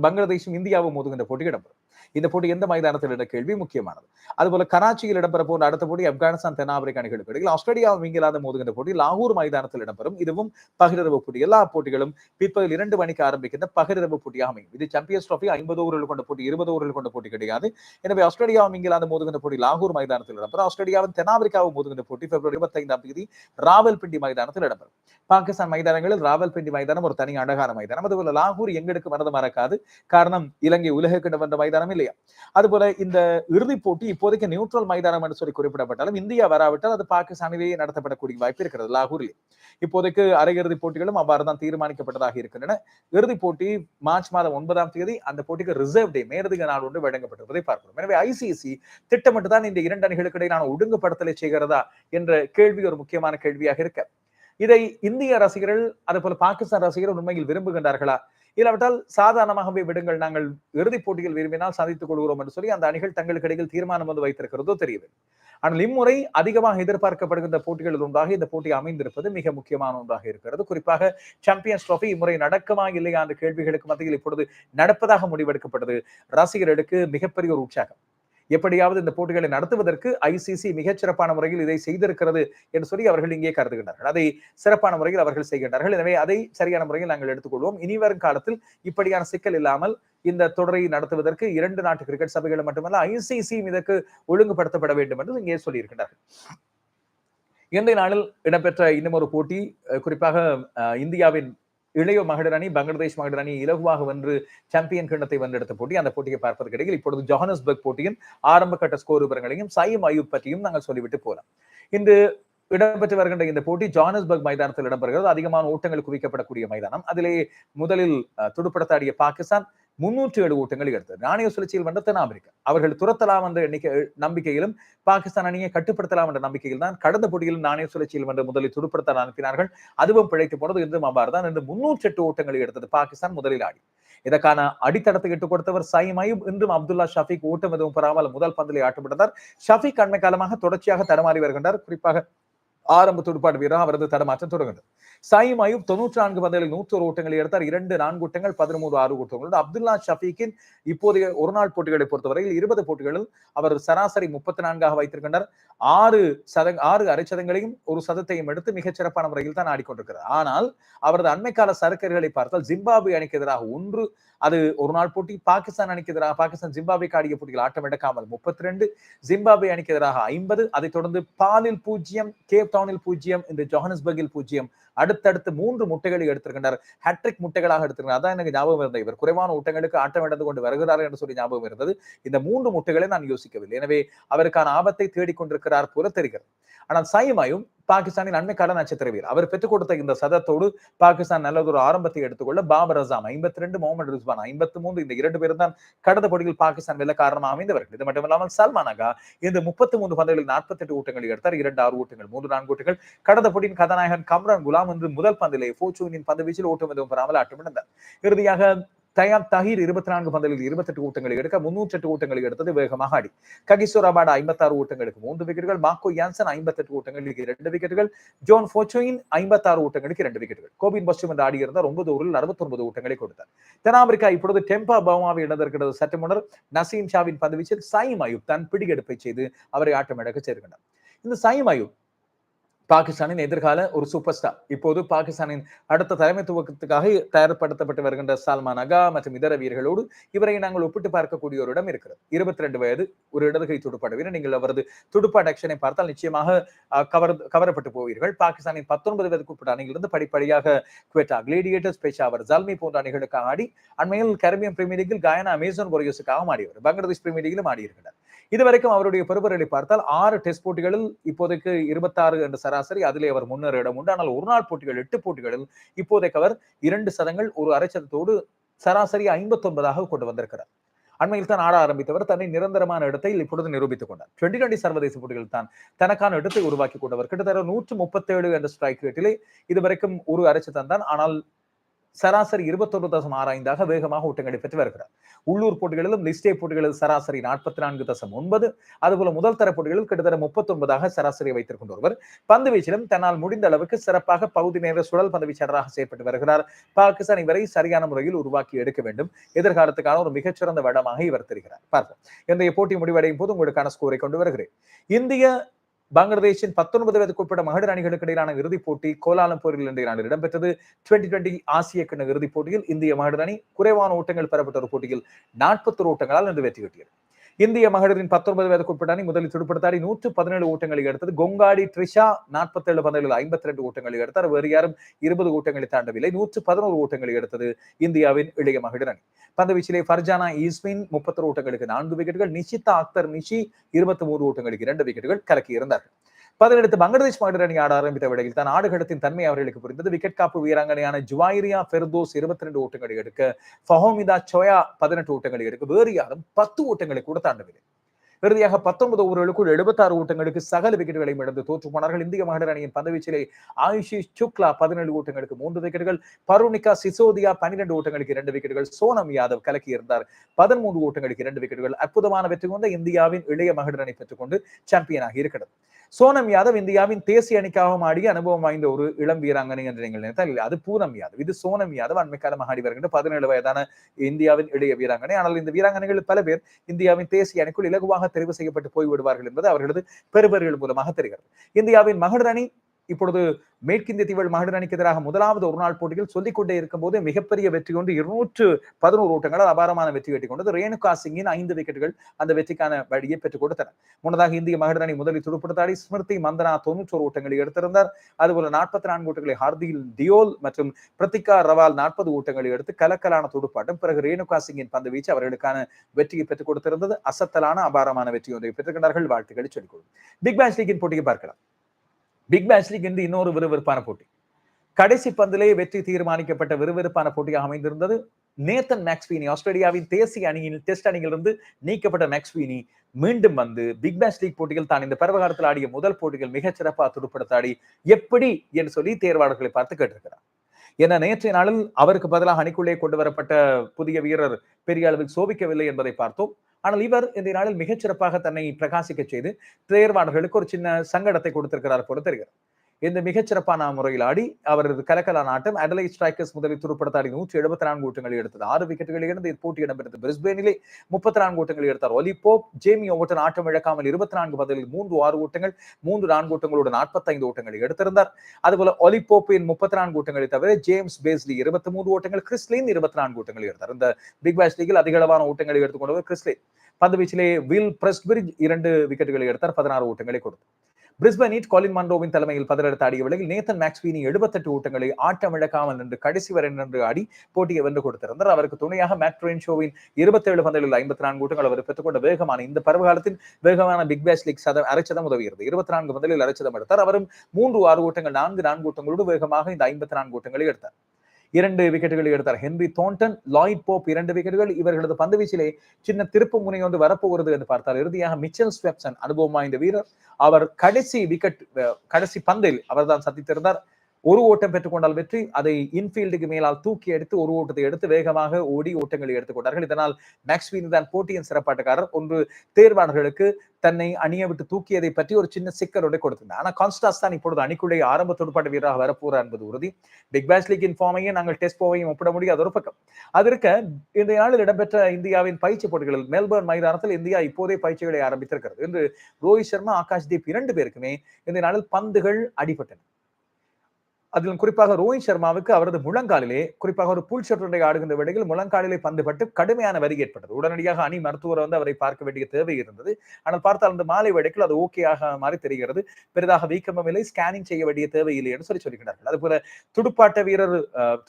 பங்களாதேஷும் இந்தியாவும் மோதுகின்ற போட்டி இடம்பெறும். இந்த போட்டி எந்த மைதானத்தில் என்ற கேள்வி முக்கியமானது. அதுபோல கராச்சியில் இடம்பெற போன்ற அடுத்த போட்டி ஆப்கானிஸ்தான் தென்னாப்பிரிக்க அணிகளுக்கு இடையில் ஆஸ்திரேலியாவும் இங்கிலாந்து மோதுகின்ற போட்டி லாகூர் மைதானத்தில் இடம்பெறும். இதுவும் பகிரவு போட்டி. எல்லா போட்டிகளும் பிற்பகல் இரண்டு மணிக்கு ஆரம்பிக்கின்ற பகிரவு போட்டியாக அமையும். இது சாம்பியன்ஸ் டிராபி ஐம்பது ஓவர்கள் கொண்ட போட்டி இருபது ஓவர்கள் கொண்ட போட்டி கிடையாது. எனவே ஆஸ்திரேலியாவும் இங்கிலாந்து மோதுகின்ற போட்டி லாகூர் மைதானத்தில் இடம்பெறும். ஆஸ்திரேலியாவும் தென்னாப்பிரிக்காவும் மோதுகின்ற போட்டி பிப்ரவரி இருபத்தைந்தாம் தேதி ராவல்பிண்டி மைதானத்தில் இடம்பெறும். பாகிஸ்தான் மைதானங்களில் ராவல்பிண்டி மைதானம் ஒரு தனி அழகான மைதானம். அதுபோல லாகூர் எங்களுக்கு மனது மறக்காது. காரணம் இலங்கை உலக கிண்டம் மைதானம் மைதானம் இல்லையா? அதுபோல இந்த இறுதிப் போட்டி இப்போதைக்கு நியூட்ரல் மைதானம் என்று சொல்லி குறிப்பிடப்பட்டாலும் இந்தியா வராவிட்டால் அது பாகிஸ்தானிலேயே நடத்தப்படக்கூடிய வாய்ப்பு இருக்கிறது லாகூரில். இப்போதைக்கு அரையிறுதிப் போட்டிகளும் அவ்வாறு தான் தீர்மானிக்கப்பட்டதாக இருக்கின்றன. இறுதிப் போட்டி மார்ச் மாதம் ஒன்பதாம் தேதி அந்த போட்டிக்கு ரிசர்வ் டே மேலதிக நாள் ஒன்று வழங்கப்பட்டிருப்பதை பார்க்கிறோம். எனவே ஐசிசி திட்டமிட்டு தான் இந்த இரண்டு அணிகளுக்கு இடையிலான ஒடுங்குபடுத்தலை செய்கிறதா என்ற கேள்வி ஒரு முக்கியமான கேள்வியாக இருக்க. இதை இந்திய ரசிகர்கள் அதே போல பாகிஸ்தான் ரசிகர்கள் உண்மையில் விரும்புகின்றார்களா? இல்லாவிட்டால் சாதாரணமாகவே விடுங்கள். நாங்கள் இறுதிப் போட்டியில் விரும்பினால் சந்தித்துக் கொள்கிறோம் என்று சொல்லி அந்த அணிகள் தங்களுக்கு இடையில் தீர்மானம் வந்து வைத்திருக்கிறதோ தெரியவில்லை. ஆனால் இம்முறை அதிகமாக எதிர்பார்க்கப்படுகின்ற போட்டிகளில் ஒன்றாக இந்த போட்டி அமைந்திருப்பது மிக முக்கியமான ஒன்றாக இருக்கிறது. குறிப்பாக சாம்பியன்ஸ் ட்ரோஃபி இம்முறை நடக்குமா இல்லையா அந்த கேள்விகளுக்கு மத்தியில் இப்பொழுது நடப்பதாக முடிவெடுக்கப்பட்டது. ரசிகர்களுக்கு மிகப்பெரிய ஒரு உற்சாகம். எப்படியாவது இந்த போட்டிகளை நடத்துவதற்கு ஐசிசி மிகச்சிறப்பான முறையில் இதை செய்திருக்கிறது என்று சொல்லி அவர்கள் இங்கே கருதுகின்றார்கள் அதை சிறப்பான முறையில் அவர்கள் செய்கின்றார்கள். எனவே அதை சரியான முறையில் நாங்கள் எடுத்துக்கொள்வோம். இனி வரும் காலத்தில் இப்படியான சிக்கல் இல்லாமல் இந்த தொடரை நடத்துவதற்கு இரண்டு நாட்டு கிரிக்கெட் சபைகள் மட்டுமல்ல ஐசிசி இதற்கு ஒழுங்குபடுத்தப்பட வேண்டும் என்று இங்கே சொல்லியிருக்கிறார்கள் இன்றைய நாளில் இடம்பெற்ற இன்னும் ஒரு போட்டி குறிப்பாக இந்தியாவின் இளைய மகளிர் அணி பங்களாதேஷ் மகளிர் அணி இலகுவாக வென்று சாம்பியன் கிண்ணத்தை வென்றெடுத்த போட்டி அந்த போட்டியை பார்ப்பதற்கு இடையில் இப்பொழுது ஜோஹனஸ்பர்க் போட்டியின் ஆரம்ப கட்ட ஸ்கோர் விவரங்களையும் சைம் அயூப் பற்றியும் நாங்கள் சொல்லிவிட்டு போலாம். இன்று இடம்பெற்று வருகின்ற இந்த போட்டி ஜானஸ்பர்க் மைதானத்தில் இடம்பெறுகிறது. அதிகமான ஓட்டங்கள் குவிக்கப்படக்கூடிய மைதானம். அதிலே முதலில் துடுப்படுத்தாடிய பாகிஸ்தான் முன்னூற்றி ஏழு ஓட்டங்கள் எடுத்தது. நாணய சுழற்சியில் வென்ற தென்னாப்பிரிக்கா அவர்கள் துரத்தலாம் என்ற எண்ணிக்கை நம்பிக்கையிலும் பாகிஸ்தான் அணியை கட்டுப்படுத்தலாம் என்ற நம்பிக்கையில் தான் கடந்த போட்டியிலும் நாணய சுழற்சியில் வென்ற முதலில் துடுப்படுத்த அனுப்பினார்கள். அதுவும் பிழைத்து போனது இன்றும் அவ்வாறு தான். இன்று முன்னூற்றி எட்டு ஓட்டங்களை எடுத்தது பாகிஸ்தான் முதலில் ஆடி. இதற்கான அடித்தடத்தை இட்டுக் கொடுத்தவர் சைம் அயூப் இன்றும் அப்துல்லா ஷஃபீக் ஓட்டம் எதுவும் பெறாமல் முதல் பந்திலே ஆட்டப்பட்டதார் ஷஃபீக் அண்மை காலமாக தொடர்ச்சியாக தடமாறி வருகின்றார். குறிப்பாக ஆரம்ப துடுப்பாட்டு வீரர் அவரது தடமாற்றம் தொடங்குகிறது சாயிம் அயூப் தொன்னூற்றி நான்கு பந்துகளில் நூற்றொரு ஓட்டங்களை எடுத்தார். இரண்டு நான்கு ஓட்டங்கள் பதிமூன்று ஆறு ஓட்டங்களோடு அப்துல்லா ஷஃபீக்கின் இப்போதைய ஒரு நாள் போட்டிகளை பொறுத்தவரையில் இருபது போட்டிகளில் அவர் சராசரி முப்பத்தி நான்காக வைத்திருக்கின்றார். ஆறு சத ஆறு அரைச்சதங்களையும் ஒரு சதத்தையும் எடுத்து மிகச் சிறப்பான முறையில் தான் ஆடிக்கொண்டிருக்கிறார். ஆனால் அவரது அண்மைக்கால சரக்கர்களை பார்த்தால் ஜிம்பாபே அணிக்கு எதிராக ஒன்று அது ஒரு நாள் போட்டி பாகிஸ்தான் அணிக்கு எதிராக பாகிஸ்தான் ஜிம்பாபே ஆடிய போட்டிகள் ஆட்டம் எடுக்காமல் முப்பத்தி ரெண்டு ஜிம்பாபே அணிக்கு எதிராக ஐம்பது அதைத் தொடர்ந்து பாலில் பூஜ்ஜியம் கேப் டவுனில் பூஜ்ஜியம் இந்த ஜோஹனஸ்பர்கில் பூஜ்ஜியம் அடுத்தடுத்து மூன்று முட்டைகளை எடுத்திருக்கின்றார். ஹேட்ரிக் முட்டைகளாக எடுத்திருக்கிறார் அதான் எனக்கு ஞாபகம் இருந்தது. இவர் குறைவான ஊட்டங்களுக்கு ஆட்டம் இழந்து கொண்டு வருகிறார் என்று சொல்லி ஞாபகம் இருந்தது. இந்த மூன்று முட்டைகளை நான் யோசிக்கவில்லை. எனவே அவருக்கான ஆபத்தை தேடிக்கொண்டிருக்கிறார் போல தெரிகிறது ஆனால் சாயிமாயும் பாகிஸ்தானின் அண்மைக்கால நட்சத்திர வீரர் அவர் பெற்றுக் கொடுத்த இந்த சதத்தோடு பாகிஸ்தான் நல்லதொரு ஆரம்பத்தை எடுத்துக்கொள்ள பாபர் அசாம் ஐம்பத்தி ரெண்டு முகமது ரிஸ்வான் ஐம்பத்தி மூன்று இந்த இரண்டு பேரும் தான் கடந்த போட்டியில் பாகிஸ்தான் வெல்ல காரணமாக அமைந்தவர்கள் இது மட்டுமில்லாமல் சல்மான் அகா இந்த முப்பத்தி மூன்று பந்துகளில் நாற்பத்தி எட்டு ஊட்டங்களை எடுத்தார். இரண்டு ஆறு ஊட்டங்கள் மூன்று நான்கு ஊட்டங்கள். கடந்த போட்டியின் கதாநாயகன் கம்ரான் குலாம் என்று முதல் பந்திலே போச்சூனின் பந்து வீச்சில் ஓட்டம் எதுவும் பெறாமல் ஆட்டமிழந்தார். இறுதியாக தயாம் தஹீர் இருபத்தி நான்கு பந்தலில் இருபத்தெட்டு ஓட்டங்களை எடுக்க முன்னூற்றி எட்டு ஓட்டங்களை எடுத்தது வேகமாக ஆடி. ககிசோர் அபாட் ஐம்பத்தாறு ஓட்டங்களுக்கு மூன்று விக்கெட்டுகள். மாக்கோ யான்சன் ஐம்பத்தெட்டு ஓட்டங்களுக்கு இரண்டு விக்கெட்டுகள். ஜோன் போச்சோயின் ஐம்பத்தாறு ஓட்டங்களுக்கு இரண்டு விக்கெட்டுகள். கோபின் பஸ்டும் என்று ஆடியிருந்தார் ஒன்பது ஓவரில் அறுபத்தி ஒன்பது ஊட்டங்களை கொடுத்தார். தென்னாப்பிரிக்கா இப்பொழுது டெம்பா பவுமாவை இழந்திருக்கிறது. சற்று முன்னர் நசீம் ஷாவின் பந்து வீச்சில் சாயிம் அயூப் தன் பிடிகெடுப்பை செய்து அவரை ஆட்டம் எடுக்க சேர்க்கின்றார். இந்த சாயிம் அயூப் பாகிஸ்தானின் எதிர்கால ஒரு சூப்பர் ஸ்டார் இப்போது பாகிஸ்தானின் அடுத்த தலைமைத்துவத்துக்காக தயார்படுத்தப்பட்டு வருகின்ற சல்மான் அகா மற்றும் இதர வீரர்களோடு இவரை நாங்கள் ஒப்பிட்டு பார்க்கக்கூடிய ஒரு இடம் இருக்கிறது. இருபத்தி ரெண்டு வயது ஒரு இடதுகை துடுப்பாட்ட வீரர். நீங்கள் அவரது துடுப்பாட்ட ஆக்ஷனை பார்த்தால் நிச்சயமாக கவர் கவரப்பட்டு போவீர்கள். பாகிஸ்தானின் பத்தொன்பது வயதுக்கு உட்பட்ட அணியிலிருந்து படிப்படியாக குவேட்டா கிளேடியேட்டர்ஸ் பேஷாவர் ஜல்மி போன்ற அணிகளுக்காக ஆடி அண்மையில் கரீபியன் பிரீமியர் லீகில் கயானா அமேசான் கொரியோஸுக்காக ஆடியவர். பங்களாதேஷ் பிரீமியர் லீகிலும் ஆடியிருக்கிறார். இதுவரைக்கும் அவருடைய பெறுபர்களை பார்த்தால் ஆறு டெஸ்ட் போட்டிகளில் இப்போதைக்கு இருபத்தாறு என்ற சராசரி அதிலே அவர் முன்னர் இடம் உண்டு ஆனால் ஒரு நாள் போட்டிகள் எட்டு போட்டிகளில் இப்போதைக்கு அவர் இரண்டு சதங்கள் ஒரு அரைச்சதத்தோடு சராசரி ஐம்பத்தி ஒன்பதாக கொண்டு வந்திருக்கிறார். அண்மையில் தான் ஆட ஆரம்பித்தவர் தன்னை நிரந்தரமான இடத்தை இப்பொழுது நிரூபித்துக் கொண்டார். டுவெண்டி டுவெண்டி சர்வதேச போட்டிகள் தான் தனக்கான இடத்தை உருவாக்கி கொண்டவர். கிட்டத்தட்ட நூற்று முப்பத்தேழு என்ற ஸ்ட்ரைக் ரேட்டிலே இதுவரைக்கும் ஒரு அரைச்சதம் தான் ஆனால் சராசரி இருபத்தொன்று தசம் ஆறாய்ந்தாக வேகமாக ஓட்டங்களை பெற்று வருகிறார் உள்ளூர் போட்டிகளிலும் லிஸ்டே போட்டிகளில் சராசரி நாற்பத்தி நான்கு தசம் ஒன்பது அதுபோல முதல் தர போட்டிகளில் கிட்டத்தட்ட முப்பத்தி ஒன்பதாக சராசரி வைத்துக் கொண்டவர் பந்து வீச்சிலும் தன்னால் முடிந்த அளவுக்கு சிறப்பாக பகுதி நேர சுழல் பந்து வீச்சாளராக செயல்பட்டு வருகிறார். பாகிஸ்தான் இவரை சரியான முறையில் உருவாக்கி எடுக்க வேண்டும். எதிர்காலத்துக்கான ஒரு மிகச்சிறந்த வடமாக இவர் தெரிகிறார். பார்ப்போம். இன்றைய போட்டி முடிவடையும் போது உங்களுக்கான ஸ்கோரை கொண்டு வருகிறேன். இந்திய பங்களாதேஷின் பத்தொன்பது வயதுக்கு உட்பட்ட மகளிர் அணிகளுக்கு இடையிலான இறுதிப் போட்டி கோலாலம்பூரில் இன்றைய நாளில் இடம்பெற்றது. டுவெண்டி டுவெண்டி ஆசிய கிண்ண இறுதிப் போட்டியில் இந்திய மகளிர் அணி குறைவான ஓட்டங்கள் பெறப்பட்ட ஒரு போட்டியில் நாற்பத்தொரு ஓட்டங்களால் இன்று வெற்றி கிட்டியது இந்திய மகளிரின் பத்தொன்பது வயதுக்கு உட்பட்ட அணி முதலில் துடுப்படுத்தாடி நூற்று பதினேழு ஓட்டங்களை எடுத்தது. கொங்காடி ட்ரிஷா நாற்பத்தேழு பந்தயங்களில் ஐம்பத்தி ரெண்டு ஓட்டங்களை எடுத்தார். வேறு யாரும் இருபது ஓட்டங்களை தாண்டவில்லை. நூற்று பதினோரு ஓட்டங்களை எடுத்தது இந்தியாவின் இளைய மகளிர் அணி. பந்துவீச்சிலே ஃபர்ஜானா ஈஸ்மின் முப்பத்தொரு ஓட்டங்களுக்கு நான்கு விக்கெட்டுகள். நிஷிதா அக்தர் நிஷி இருபத்தி மூன்று ஓட்டங்களுக்கு இரண்டு விக்கெட்டுகள் கலக்கி இருந்தார்கள் பதினெடுத்து பங்களாதேஷ் மகளிர் அணி ஆட ஆரம்பித்த வேளையில் தான் ஆடுகளத்தின் தன்மை அவர்களுக்கு புரிந்தது. விக்கெட் காப்பு வீராங்கனையான ஜுவாயிரியா பெர்தோஸ் இருபத்தி ரெண்டு ஓட்டங்களை எடுக்க ஃபஹோமிதா சோயா பதினெட்டு ஓட்டங்களை எடுக்க வேறு யாரும் பத்து ஓட்டங்களை கூட தாண்டவில்லை. இறுதியாக பத்தொன்பது ஓவர்களுக்குள் எழுபத்தாறு ஓட்டங்களுக்கு சகல விக்கெட்டுகளையும் இழந்து தோற்று போனார்கள். இந்திய மகளிர் அணியின் பந்துவீச்சிலே ஆயுஷி சுக்லா பதினேழு ஓட்டங்களுக்கு மூன்று விக்கெட்டுகள் பருணிகா சிசோதியா பன்னிரண்டு ஓட்டங்களுக்கு இரண்டு விக்கெட்டுகள் சோனம் யாதவ் கலக்கி இருந்தார் பதிமூன்று ஓட்டங்களுக்கு இரண்டு விக்கெட்டுகள். அற்புதமான வெற்றி கொண்ட இந்தியாவின் இளைய மகளிர் அணி பெற்றுக்கொண்டு சாம்பியனாக இருக்கிறது. சோனம் யாதவ் இந்தியாவின் தேசிய அணிக்காக ஆடிய அனுபவம் வாய்ந்த ஒரு இளம் வீராங்கனை என்று நீங்கள் நினைத்தால் இல்லை. அது பூனம் யாதவ். இது சோனம் யாதவ் அண்மைக்காலமாக ஆடி வருகின்ற பதினேழு வயதான இந்தியாவின் இளைய வீராங்கனை. ஆனால் இந்த வீராங்கனைகள் பல பேர் இந்தியாவின் தேசிய அணிக்குள் இலகுவாக தெரிவு செய்யப்பட்டு போய்விடுவார்கள் என்பது அவர்களது பெருவர்கள் மூலமாக தெரிகிறது. இந்தியாவின் மகளிர் அணி இப்பொழுது மேற்கிந்திய தீவல் மகளிர் அணிக்கு எதிராக முதலாவது ஒரு நாள் போட்டியில் சொல்லிக் கொண்டே இருக்கும் போது மிகப்பெரிய வெற்றி கொண்டு இருநூற்று பதினோரு ஓட்டங்களால் அபாரமான வெற்றி வெற்றி கொண்டது. ரேணுகா சிங்கின் ஐந்து விக்கெட்டுகள் அந்த வெற்றிக்கான வழியை பெற்றுக் கொடுத்தன. முன்னதாக இந்திய மகளிர் அணி முதலில் துடுப்படுத்தாடி ஸ்மிருதி மந்தனா தொன்னூற்றோரு ஓட்டங்களை எடுத்திருந்தார். அதுபோல நாற்பத்தி நான்கு ஓட்டங்களை ஹார்தில் டியோல் மற்றும் பிரத்திகா ரவால் நாற்பது ஓட்டங்களை எடுத்து கலக்கலான துடுப்பாட்டம். பிறகு ரேணுகா சிங்கின் பந்து வீச்சு அவர்களுக்கான வெற்றியை பெற்றுக் கொடுத்திருந்தது. அசத்தலான அபாரமான வெற்றி ஒன்றை பெற்றுக்கொண்டார்கள் வாழ்த்துக்களை சொல்லிக் கொள்ளும் பிக் பேஷ் லீக்கின் போட்டியை பார்க்கலாம். பிக் பேஷ் லீக் என்று இன்னொரு விறுவிறுப்பான போட்டி. கடைசி பந்திலே வெற்றி தீர்மானிக்கப்பட்ட விறுவிறுப்பான போட்டியாக அமைந்திருந்தது. நேத்தன் மேக்ஸ்வீனி ஆஸ்திரேலியாவின் தேசிய அணியில் டெஸ்ட் அணியிலிருந்து நீக்கப்பட்ட மேக்ஸ்வீனி மீண்டும் வந்து பிக் பேஷ் லீக் போட்டிகள் தான் இந்த பருவகாலத்தில் ஆடிய முதல் போட்டிகள் மிகச் சிறப்பாக துடுப்படுத்தாடி எப்படி என்று சொல்லி தேர்வாளர்களை பார்த்து கேட்டிருக்கிறார். என நேற்றைய நாளில் அவருக்கு பதிலாக அணிக்குள்ளே கொண்டு வரப்பட்ட புதிய வீரர் பெரிய அளவில் சோபிக்கவில்லை என்பதை பார்த்தோம். ஆனால் இவர் இந்த நாளில் மிகச்சிறப்பாக தன்னை பிரகாசிக்க செய்து தேர்வாளர்களுக்கு ஒரு சின்ன சங்கடத்தை கொடுத்திருக்கிறார் போல தெரிகிறது. இந்த மிகச்சிறப்பான முறையில் ஆடி அவரது கலக்கலான ஆட்டம் அடலை ஸ்ட்ரைக்கர்ஸ் முதலில் துருப்படுத்த ஆடி நூற்றி எழுபத்தி நான்கு ஓட்டங்களை எடுத்தது. ஆறு விக்கெட்டுகளை இழந்து போட்டி இடம்பெற்றது. பிரிஸ்பேனிலே முப்பத்தி நான்கு ஓட்டங்களை எடுத்தார். ஒலிபோப் ஜேமி ஓட்டன் ஆட்டம் இழக்காமல் இருபத்தி நான்கு பதிலில் மூன்று ஆறு ஓட்டங்கள் மூன்று நான்கு ஓட்டங்களோடு நாற்பத்தைந்து ஓட்டங்களை எடுத்திருந்தார். அதுபோல ஒலிபோப்பின் முப்பத்தி நான்கு ஓட்டங்களை தவிர ஜேம்ஸ் பேஸ்லி இருபத்தி மூன்று ஓட்டங்கள் கிறிஸ்லின் இருபத்தி நான்கு ஓட்டங்களை எடுத்தார். இந்த பிக் பேஷ் லீகில் அதிக அளவான ஓட்டங்களை எடுத்துக்கொண்டவர் கிறிஸ்லின் பந்து வீச்சிலே வில் பிரஸ்பிரிட்ஜ் இரண்டு விக்கெட்டுகளை எடுத்தார். பதினாறு ஓட்டங்களை கொடுத்தார். பிரிஸ்பன் ஈட் காலின் தலைமையில் பதிலெடுத்த ஆடிய விலையில் நேத்தன் மேக்ஸ்வீனி எழுபத்தெட்டு ஓட்டங்களை ஆட்டம் இழக்காமல் நின்று கடைசி வரை நின்று ஆடி போட்டியை வென்று கொடுத்திருந்தார். அவருக்கு துணையாக மேட்ரோயின் ஷோவின் இருபத்தேழு பந்தலில் ஐம்பத்தி நான்கு ஓட்டங்கள் அவர் பெற்றுக்கொண்ட வேகமான இந்த பருவகாலத்தில் வேகமான பிக் பேஷ் லீக் சதம் அரைச்சதம் உதவியது. இருபத்தி நான்கு பந்தலில் அரைச்சதம் எடுத்தார். அவரும் மூன்று ஆறு ஓட்டங்கள் நான்கு நான்கு ஓட்டங்களோடு வேகமாக இந்த ஐம்பத்தி நான்கு ஓட்டங்களை எடுத்தார். இரண்டு விக்கெட்டுகளை எடுத்தார். ஹென்ரி தோண்டன் லாய்ட் போப் இரண்டு விக்கெட்டுகள் இவர்களது பந்து வீச்சிலே சின்ன திருப்பு முனை வந்து வரப்போகிறது என்று பார்த்தார். இறுதியாக மிச்சல் ஸ்வெப்சன் அனுபவம் இந்த வீரர். அவர் கடைசி விக்கெட் கடைசி பந்தில் அவர்தான் சந்தித்திருந்தார். ஒரு ஓட்டம் பெற்றுக்கொண்டால் வெற்றி அதை இன்ஃபீல்டுக்கு மேலால் தூக்கி எடுத்து ஒரு ஓட்டத்தை எடுத்து வேகமாக ஓடி ஓட்டங்களை எடுத்துக்கொண்டார்கள். இதனால் மேக்ஸ்வீன் தான் போட்டியின் சிறப்பாட்டக்காரர். ஒன்று தேர்வாளர்களுக்கு தன்னை அணியை விட்டு தூக்கியதை பற்றி ஒரு சின்ன சிக்கலோட கொடுத்திருந்தார். ஆனா கான்ஸ்டாஸ் தான் இப்பொழுது அணிக்குள்ளே ஆரம்ப துடுப்பாட்ட வீரராக வரப்போறார் என்பது உறுதி. பிக் பேஷ் லீக்கின் ஃபார்மையும் நாங்கள் டெஸ்ட் போவையும் ஒப்பிட முடியாத ஒரு பக்கம். அது இருக்க இந்த நாளில் இடம்பெற்ற இந்தியாவின் பயிற்சி போட்டிகளில் மெல்பர்ன் மைதானத்தில் இந்தியா இப்போதே பயிற்சிகளை ஆரம்பித்திருக்கிறது. என்று ரோஹித் சர்மா ஆகாஷ் தீப் இரண்டு பேருக்குமே இந்த நாளில் பந்துகள் அடிபட்டன. அதில் குறிப்பாக ரோஹித் சர்மாவுக்கு அவரது முழங்காலிலே குறிப்பாக ஒரு புல் ஷட்டரை ஆடுகின்ற வேளையில் முழங்காலிலே பந்துபட்டு கடுமையான வரி ஏற்பட்டது. உடனடியாக அணி மருத்துவரை வந்து அவரை பார்க்க வேண்டிய தேவை இருந்தது. ஆனால் பார்த்தால் அந்த மாலை வேடைக்குள் அது ஓகேயாக மாறி தெரிகிறது. பெரிதாக வீக்கமும் இல்லை ஸ்கேனிங் செய்ய வேண்டிய தேவை இல்லை என்று சொல்லி சொல்கிறார்கள் அதுபோல துடுப்பாட்ட வீரர்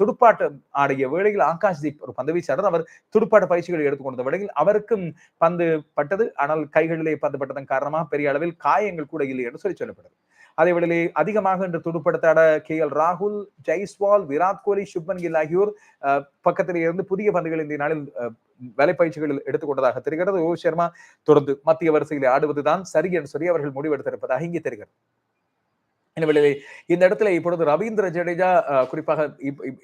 துடுப்பாட்டம் ஆடிய வேளையில் ஆகாஷ் தீப் ஒரு பந்து வீச்சாளர் அவர் துடுப்பாட்ட பயிற்சிகளை எடுத்துக்கொண்ட வேளையில் அவருக்கும் பந்து பட்டது. ஆனால் கைகளிலே பந்து பட்டதன் காரணமாக பெரிய அளவில் காயங்கள் கூட இல்லை என்று சொல்லி சொல்லப்படுது அதேவேளையிலே அதிகமாக இன்று துடுப்படுத்தாட கே எல் ராகுல் ஜெய்ஸ்வால் விராட் கோலி சுப்மன் கில் ஆகியோர் பக்கத்திலே இருந்து புதிய பந்துகள் இந்த நாளில் வேலைப்பயிற்சிகளில் எடுத்துக்கொண்டதாக தெரிகிறது. ரோஹித் சர்மா தொடர்ந்து மத்திய வரிசையில் ஆடுவதுதான் சரி என்று சொல்லி அவர்கள் முடிவெடுத்திருப்பதாக இங்கே தெரிகிறது. எனவே இந்த இடத்துல இப்பொழுது ரவீந்திர ஜடேஜா குறிப்பாக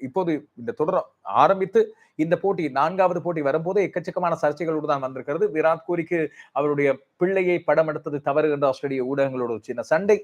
இப்போது இந்த தொடர் ஆரம்பித்து இந்த போட்டி நான்காவது போட்டி வரும்போது எக்கச்சக்கமான சர்ச்சைகளோடு தான் வந்திருக்கிறது. விராட் கோலிக்கு அவருடைய பிள்ளையை படம் எடுத்தது தவறு என்று ஆஸ்திரேலிய ஊடகங்களோட சின்ன சண்டை.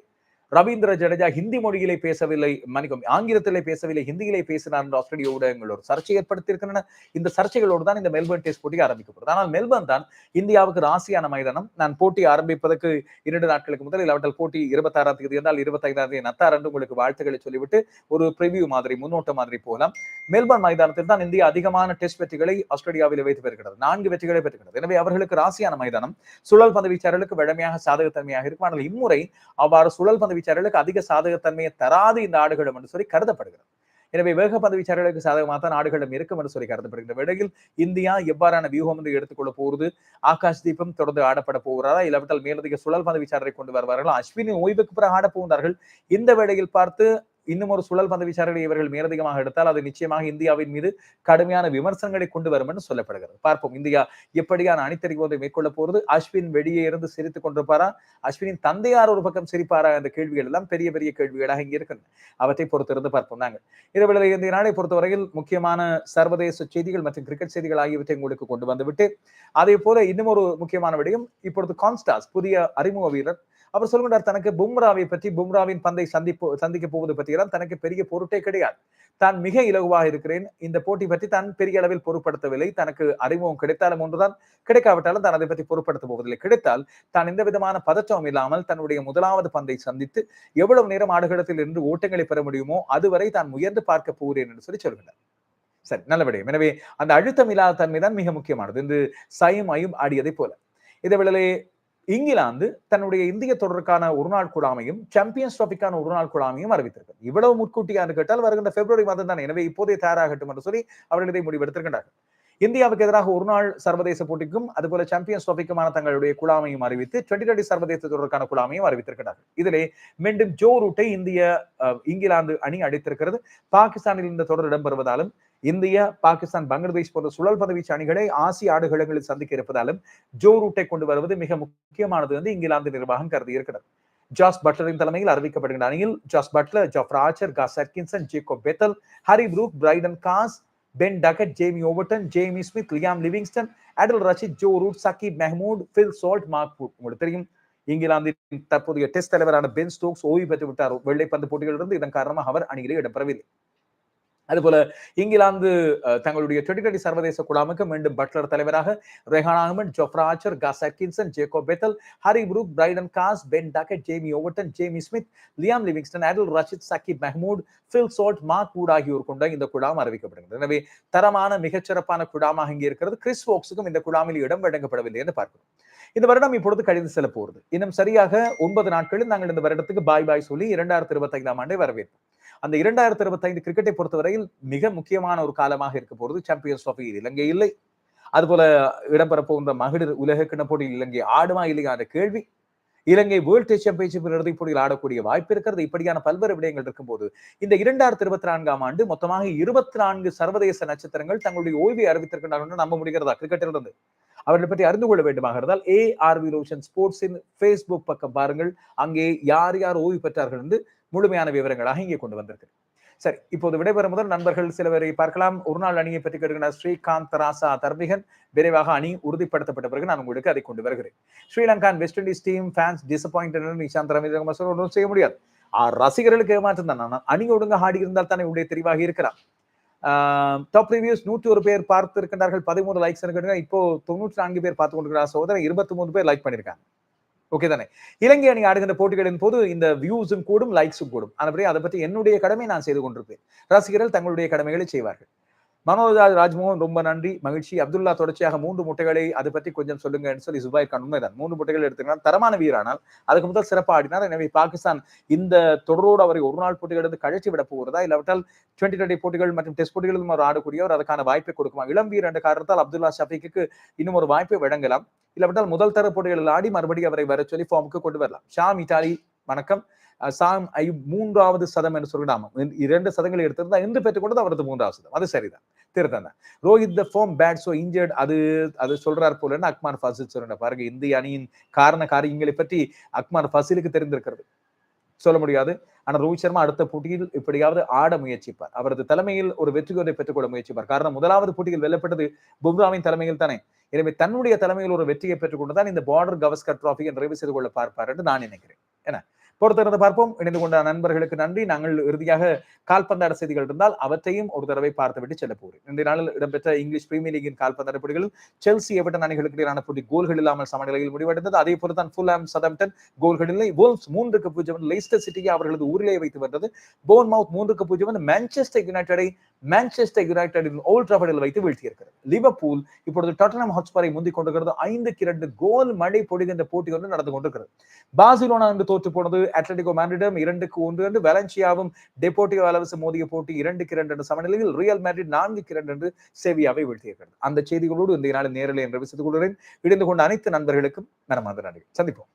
ரவீந்திர ஜடேஜா ஹிந்தி மொழியிலே பேசவில்லை மன்னிக்கும் ஆங்கிலத்திலே பேசவில்லை ஹிந்தியிலே பேசினார் என்று ஆஸ்திரேலிய ஊடகங்கள் ஒரு சர்ச்சை ஏற்படுத்தியிருக்கின்றன. இந்த சர்ச்சைகளோடு தான் இந்த மெல்பர்ன் டெஸ்ட் போட்டி ஆரம்பிக்கப்படுது ஆனால் மெல்பர்ன் தான் இந்தியாவுக்கு ராசியான மைதானம். நான் போட்டி ஆரம்பிப்பதற்கு இரண்டு நாட்களுக்கு முதல் இல்லாவற்றில் போட்டி இருபத்தாறாம் தேதி இருந்தால் இருபத்தைந்தாம் தேதி நத்தார் என்று உங்களுக்கு வாழ்த்துக்களை சொல்லிவிட்டு ஒரு பிரிவியூ மாதிரி முன்னோட்ட மாதிரி போகலாம். மெல்பர்ன் மைதானத்தில் தான் இந்தியா அதிகமான டெஸ்ட் வெற்றிகளை ஆஸ்திரேலியாவில் வைத்து பெறுகிறது. நான்கு வெற்றிகளை பெற்றுகிறது. எனவே அவர்களுக்கு ராசியான மைதானம் சுழல் பந்து வீச்சாளர்களுக்கு வழமையாக சாதகத்தன்மையாக இருக்கும். ஆனால் இம்முறை அவ்வாறு சுழல் பந்து பதவிச்சாரர்களுக்கு அதிக சாதகத்தன்மையை தராது இந்த ஆடுகளும் என்று சொல்லி கருதப்படுகிறது. எனவே வேக பதவிச்சாரர்களுக்கு சாதகமாக தான் ஆடுகளும் இருக்கும் என்று சொல்லி கருதப்படுகின்ற வேளையில் இந்தியா எவ்வாறான வியூகம் என்று எடுத்துக்கொள்ள போகிறது? ஆகாஷ் தீபம் தொடர்ந்து ஆடப்பட போகிறாரா? இல்லாவிட்டால் மேலதிக சுழல் பதவிச்சாரரை கொண்டு வருவார்கள்? அஸ்வினி ஓய்வுக்கு பிறகு ஆட போகிறார்கள். இந்த வேளையில் பார்த்து இன்னும் ஒரு சுழல் பந்து விசாரணை இவர்கள் மேலதிகமாக எடுத்தால் அது நிச்சயமாக இந்தியாவின் மீது கடுமையான விமர்சனங்களை கொண்டு வரும் என்று சொல்லப்படுகிறது. பார்ப்போம் இந்தியா எப்படியான அணித்தறிவோதை மேற்கொள்ள போறது அஸ்வின் வெளியே இருந்து சிரித்துக் கொண்டிருப்பாரா? அஸ்வினின் தந்தையார் ஒரு பக்கம் சிரிப்பாரா? என்ற கேள்விகள் எல்லாம் பெரிய பெரிய கேள்விகளாக இங்கே இருக்கின்றன. அவற்றை பொறுத்திருந்து பார்ப்போம் நாங்கள். இரவு இந்த நாளை பொறுத்தவரையில் முக்கியமான சர்வதேச செய்திகள் மற்றும் கிரிக்கெட் செய்திகள் ஆகியவற்றை உங்களுக்கு கொண்டு வந்துவிட்டு அதே போல இன்னும் ஒரு முக்கியமான விடயம் இப்பொழுது கான்ஸ்டாஸ் புதிய அறிமுக வீரர் அவர் சொல்கின்றார் தனக்கு பும்ராவை பற்றி பும்ராவின் பந்தை சந்திப்பு சந்திக்க போவது பற்றியெல்லாம் தனக்கு பெரிய பொருட்டே கிடையாது. தான் மிக இலகுவாக இருக்கிறேன். இந்த போட்டி பற்றி தான் பெரிய அளவில் பொருட்படுத்தவில்லை. தனக்கு அறிமுகம் கிடைத்தாலும் ஒன்றுதான் கிடைக்காவிட்டாலும் தான் அதை பற்றி பொருட்படுத்த போவதில்லை. கிடைத்தால் தான் எந்த விதமான பதற்றம் இல்லாமல் தன்னுடைய முதலாவது பந்தை சந்தித்து எவ்வளவு நேரம் ஆடுகளத்தில் இருந்து ஓட்டங்களை பெற முடியுமோ அதுவரை தான் முயன்று பார்க்க போகிறேன் என்று சொல்லி சொல்கிறார் சரி நல்ல விடயம். எனவே அந்த அழுத்தம் இல்லாத தன்மை தான் மிக முக்கியமானது. என்று சயம் ஐயும் ஆடியதை போல. இதே வேளையிலே இங்கிலாந்து தன்னுடைய இந்திய தொடருக்கான ஒரு நாள் குழாமையும் சாம்பியன்ஸ் டிராபிக்கான ஒரு நாள் குழாமையும் அறிவித்திருக்கிறது இவ்வளவு முன்கூட்டியான்னு கேட்டால் வருகின்ற பிப்ரவரி மாதம் தான் எனவே இப்போதே தயாராகட்டும் என்று சொல்லி அவர்கள் இதை முடிவெடுத்திருக்கின்றார்கள். இந்தியாவுக்கு எதிராக ஒரு நாள் சர்வதேச போட்டிக்கும் அதுபோல சாம்பியன்ஸ் டிராபிக்குமான தங்களுடைய குழாமையும் அறிவித்து டுவெண்டி டுவெண்டி சர்வதேச தொடருக்கான குழாமையும் அறிவித்திருக்கிறார்கள். இதிலே மீண்டும் ஜோ ரூட்டை இந்திய இங்கிலாந்து அணி அடித்திருக்கிறது. பாகிஸ்தானில் இந்த தொடர் இடம்பெறுவதாலும் இந்தியா பாகிஸ்தான் பங்களாதேஷ் போன்ற சுழல் பதவீச்சு அணிகளை ஆசிய ஆடுகளங்களில் சந்திக்க இருப்பதாலும் ஜோ ரூட்டை கொண்டு வருவது மிக முக்கியமானது வந்து இங்கிலாந்து நிர்வாகம் கருதி இருக்கிறது. ஜாஸ் பட்லரின் தலைமையில் அறிவிக்கப்படுகின்ற அணியில் Jos Buttler Jofra Archer Gus Atkinson Jacob Bethell Harry Brook Brydon Carse Ben Duckett Jamie Overton Jamie Smith Liam Livingstone Adil Rashid Joe Root Saqib Mahmood Phil Salt Mark உங்களுக்கு தெரியும். இங்கிலாந்தின் தற்போதைய டெஸ்ட் தலைவரான பென் ஸ்டோக்ஸ் ஓய்வு பெற்று விட்டார் வெள்ளைப்பந்து போட்டிகளிலிருந்து இதன் காரணமாக அவர் அணியிலே இடம்பெறவில்லை. அதுபோல இங்கிலாந்து தங்களுடைய டுவெண்டி டுவெண்டி சர்வதேச குழாமுக்கு மீண்டும் பட்லர் தலைவராக Rehan Ahmed Jofra Archer Gus Atkinson Jacob Bethell Harry Brook Brydon Carse Ben Duckett Jamie Overton Jamie Smith Liam Livingstone Adil Rashid Saqib Mahmood Phil Salt Mark Wood ஆகியோர் கொண்ட இந்த குழாம் அறிவிக்கப்படுகிறது. எனவே தரமான மிகச்சிறப்பான குழாமாக இங்கே இருக்கிறது. கிறிஸ் வோக்ஸுக்கும் இந்த குழாமில் இடம் வழங்கப்படவில்லை என்று பார்க்கிறோம். இந்த வருடம் இப்பொழுது கழிந்து செல்ல போகிறது. இன்னும் சரியாக ஒன்பது நாட்களில் நாங்கள் இந்த வருடத்துக்கு பாய் பாய் சொல்லி இரண்டாயிரத்தி இருபத்தி ஐந்தாம் ஆண்டை வரவேற்போம். அந்த இரண்டாயிரத்தி இருபத்தைந்து கிரிக்கெட்டை பொறுத்தவரையில் மிக முக்கியமான ஒரு காலமாக இருக்க போகிறது சாம்பியன்ஸ் ட்ராஃபி இலங்கை இல்லை. அதுபோல இடம்பெற போகின்ற மகளிர் உலக கிண போட்டியில் இலங்கை ஆடுமா இல்லையா என்ற கேள்வி. இலங்கை வேர்ல்ட் டெஸ்ட் சாம்பியன்ஷிப் இறுதிப் போட்டியில் ஆடக்கூடிய வாய்ப்பு இருக்கிறது. இப்படியான பல்வேறு விடயங்கள் இருக்கும்போது இந்த இரண்டாயிரத்தி இருபத்தி நான்காம் ஆண்டு மொத்தமாக இருபத்தி நான்கு சர்வதேச நட்சத்திரங்கள் தங்களுடைய ஓய்வை அறிவித்திருக்கின்றார்கள் நம்ப முடிகிறதா கிரிக்கெட்டிலிருந்து அவர்களை பற்றி அறிந்து கொள்ள வேண்டுமாக இருந்தால் ஏ ஆர் வி ரோஷன் ஸ்போர்ட்ஸின் ஃபேஸ்புக் பக்கம் பாருங்கள். அங்கே யார் யார் ஓய்வு பெற்றார்கள் என்று முழுமையான விவரங்களாக இங்கே கொண்டு வந்திருக்கு. சரி இப்போது விடைபெறும் முதல் நண்பர்கள் சிலவரை பார்க்கலாம். ஒரு நாள் அணியை பற்றி கேட்கிற ஸ்ரீகாந்த் ராசா தர்மிகன் விரைவாக அணி உறுதிப்படுத்தப்பட்ட பிறகு நான் உங்களுக்கு அதை கொண்டு வருகிறேன். Sri Lanka West Indies team fans disappointed Nishanth Ravindra ஒன்றும் செய்ய முடியாது. ரசிகர்களுக்கு ஏமாற்றம் தான். நான் அணி ஒடுங்க ஆடி இருந்தால் தானே உடைய தெரிவாக இருக்கிறார். டாப் ரிவியூஸ் நூற்றி ஒரு பேர் பார்த்திருக்கின்றார்கள். பதிமூணு லைக்ஸ் இப்போ தொண்ணூற்றி நான்கு பேர் பார்த்து கொண்டிருக்கிறார். சோதனை இருபத்தி மூணு பேர் லைக் பண்ணியிருக்காங்க. ஓகே தானே? இலங்கை அணி ஆடுகின்ற போட்டிகளின் போது இந்த வியூஸும் கூடும் லைக்ஸும் கூடும். அதுபடி அதை பற்றி என்னுடைய கடமை நான் செய்து கொண்டிருப்பேன். ரசிகர்கள் தங்களுடைய கடமைகளை செய்வார்கள். மனோஜாஜ் ராஜ்மோகன் ரொம்ப நன்றி மகிழ்ச்சி. அப்துல்லா தொடர்ச்சியாக மூன்று முட்டைகளை அதை பற்றி கொஞ்சம் சொல்லுங்கன்னு சொல்லி சுபாய் கான் உண்மைதான். மூன்று முட்டைகள் எடுத்துக்கலாம் தரமான வீரானால் அதுக்கு முதல் சிறப்பாக ஆடினார். எனவே பாகிஸ்தான் இந்த தொடரோடு அவரை ஒரு நாள் போட்டிகள் எடுத்து கழிச்சு விட போகிறதா? இல்லாவிட்டால் டுவெண்ட்டி டுவெண்ட்டி போட்டிகள் மற்றும் டெஸ்ட் போட்டிகளிலும் அவர் ஆடக்கூடியவர் அதுக்கான வாய்ப்பை கொடுக்குமா? இளம் வீரர் என்ற காரணத்தால் அப்துல்லா ஷபீக்கு இன்னும் ஒரு வாய்ப்பை வழங்கலாம். இல்லாவிட்டால் முதல் தர போட்டிகளில் ஆடி மறுபடியும் அவரை வர சொல்லி ஃபார்முக்கு கொண்டு வரலாம். ஷாம் இட்டாலி வணக்கம். சாம் ஐ மூன்றாவது சதம் என்று சொல்லிடாம இரண்டு சதங்களை எடுத்திருந்தா இன்று பெற்றுக்கொண்டது அவரது மூன்றாவது சதம். அது சரிதான். திருத்தம் தான். Rohit the form bad so injured அது அது சொல்றார் போலன்னு அக்மார் ஃபசில் சொல்ற பாருங்க இந்திய அணியின் காரண காரியங்களை பற்றி அக்மார் ஃபசிலுக்கு தெரிந்திருக்கிறது. சொல்ல முடியாது. ஆனால் ரோஹித் சர்மா அடுத்த போட்டியில் இப்படியாவது ஆட முயற்சிப்பார். அவரது தலைமையில் ஒரு வெற்றி பெற்றுக்கொள்ள முயற்சிப்பார். காரணம் முதலாவது போட்டியில் வெல்லப்பட்டது பும்ராவின் தலைமையில் தானே. எனவே தன்னுடைய தலைமையில் ஒரு வெற்றியை பெற்றுக்கொண்டு தான் இந்த பார்டர் கவஸ்கர் டிராஃபியை நிறைவு செய்து கொள்ள பார்ப்பார் என்று நான் நினைக்கிறேன். ஏன்னா பொறுத்திருந்து பார்ப்போம். இணைந்து கொண்ட நண்பர்களுக்கு நன்றி. நாங்கள் இறுதியாக கால்பந்தாட செய்திகள் இருந்தால் அவற்றையும் ஒரு தடவை பார்த்துவிட்டு செல்ல போகிறேன். இன்றைய நாளில் இடம்பெற்ற இங்கிலீஷ் பிரீமியர் லீகின் கால்பந்தாட போட்டிகளில் செல்சி எவட்டன் அணிகளுக்கு இடையிலான போட்டி கோல்கள் இல்லாமல் சமநிலையில் முடிவடைந்தது. அதே போல தான் ஃபுல்ஹாம் சதம்டன் கோல்கள் இல்லை. வோல்ஸ் மூன்றுக்கு பூஜ்ஜியம். லெஸ்டர் சிட்டியை அவர்களது ஊரிலே வைத்து வந்தது போன் மவுத் மூன்றுக்கு பூஜ்ஜியம். வந்து மான்செஸ்டர் யுனைடெடை மான்செஸ்டர் யுனைடெடின் ஓல்ட் ட்ராஃபர்டில் வைத்து வீழ்த்தியிருக்கிறது. லிவர்பூல் இப்பொழுது டாட்டனம் ஹாட்ஸ்பரை முந்திக் கொண்டிருக்கிறது. ஐந்துக்கு இரண்டு கோல் மழை பொடிகின்ற போட்டி ஒன்று நடந்து கொண்டிருக்கிறது. பாசிலோனா என்று தோற்று போனது அட்லட்டிகோ மேட்ரிடம் இரண்டுக்கு ஒன்று என்று வெலன்சியாவும் டெபோட்டியோ அலவச மோதிய போட்டி இரண்டுக்கு இரண்டு என்ற சமநிலையில் ரியல் மேட்ரிட் நான்குக்கு இரண்டு என்று சேவியாவை வீழ்த்தியிருக்கிறது. அந்த செய்திகளோடு இந்த நாளில் நேரில் என்று விசித்துக் கொள்கிறேன். இணைந்து கொண்ட அனைத்து நண்பர்களுக்கும் மனமார்ந்த நன்றி சந்திப்போம்.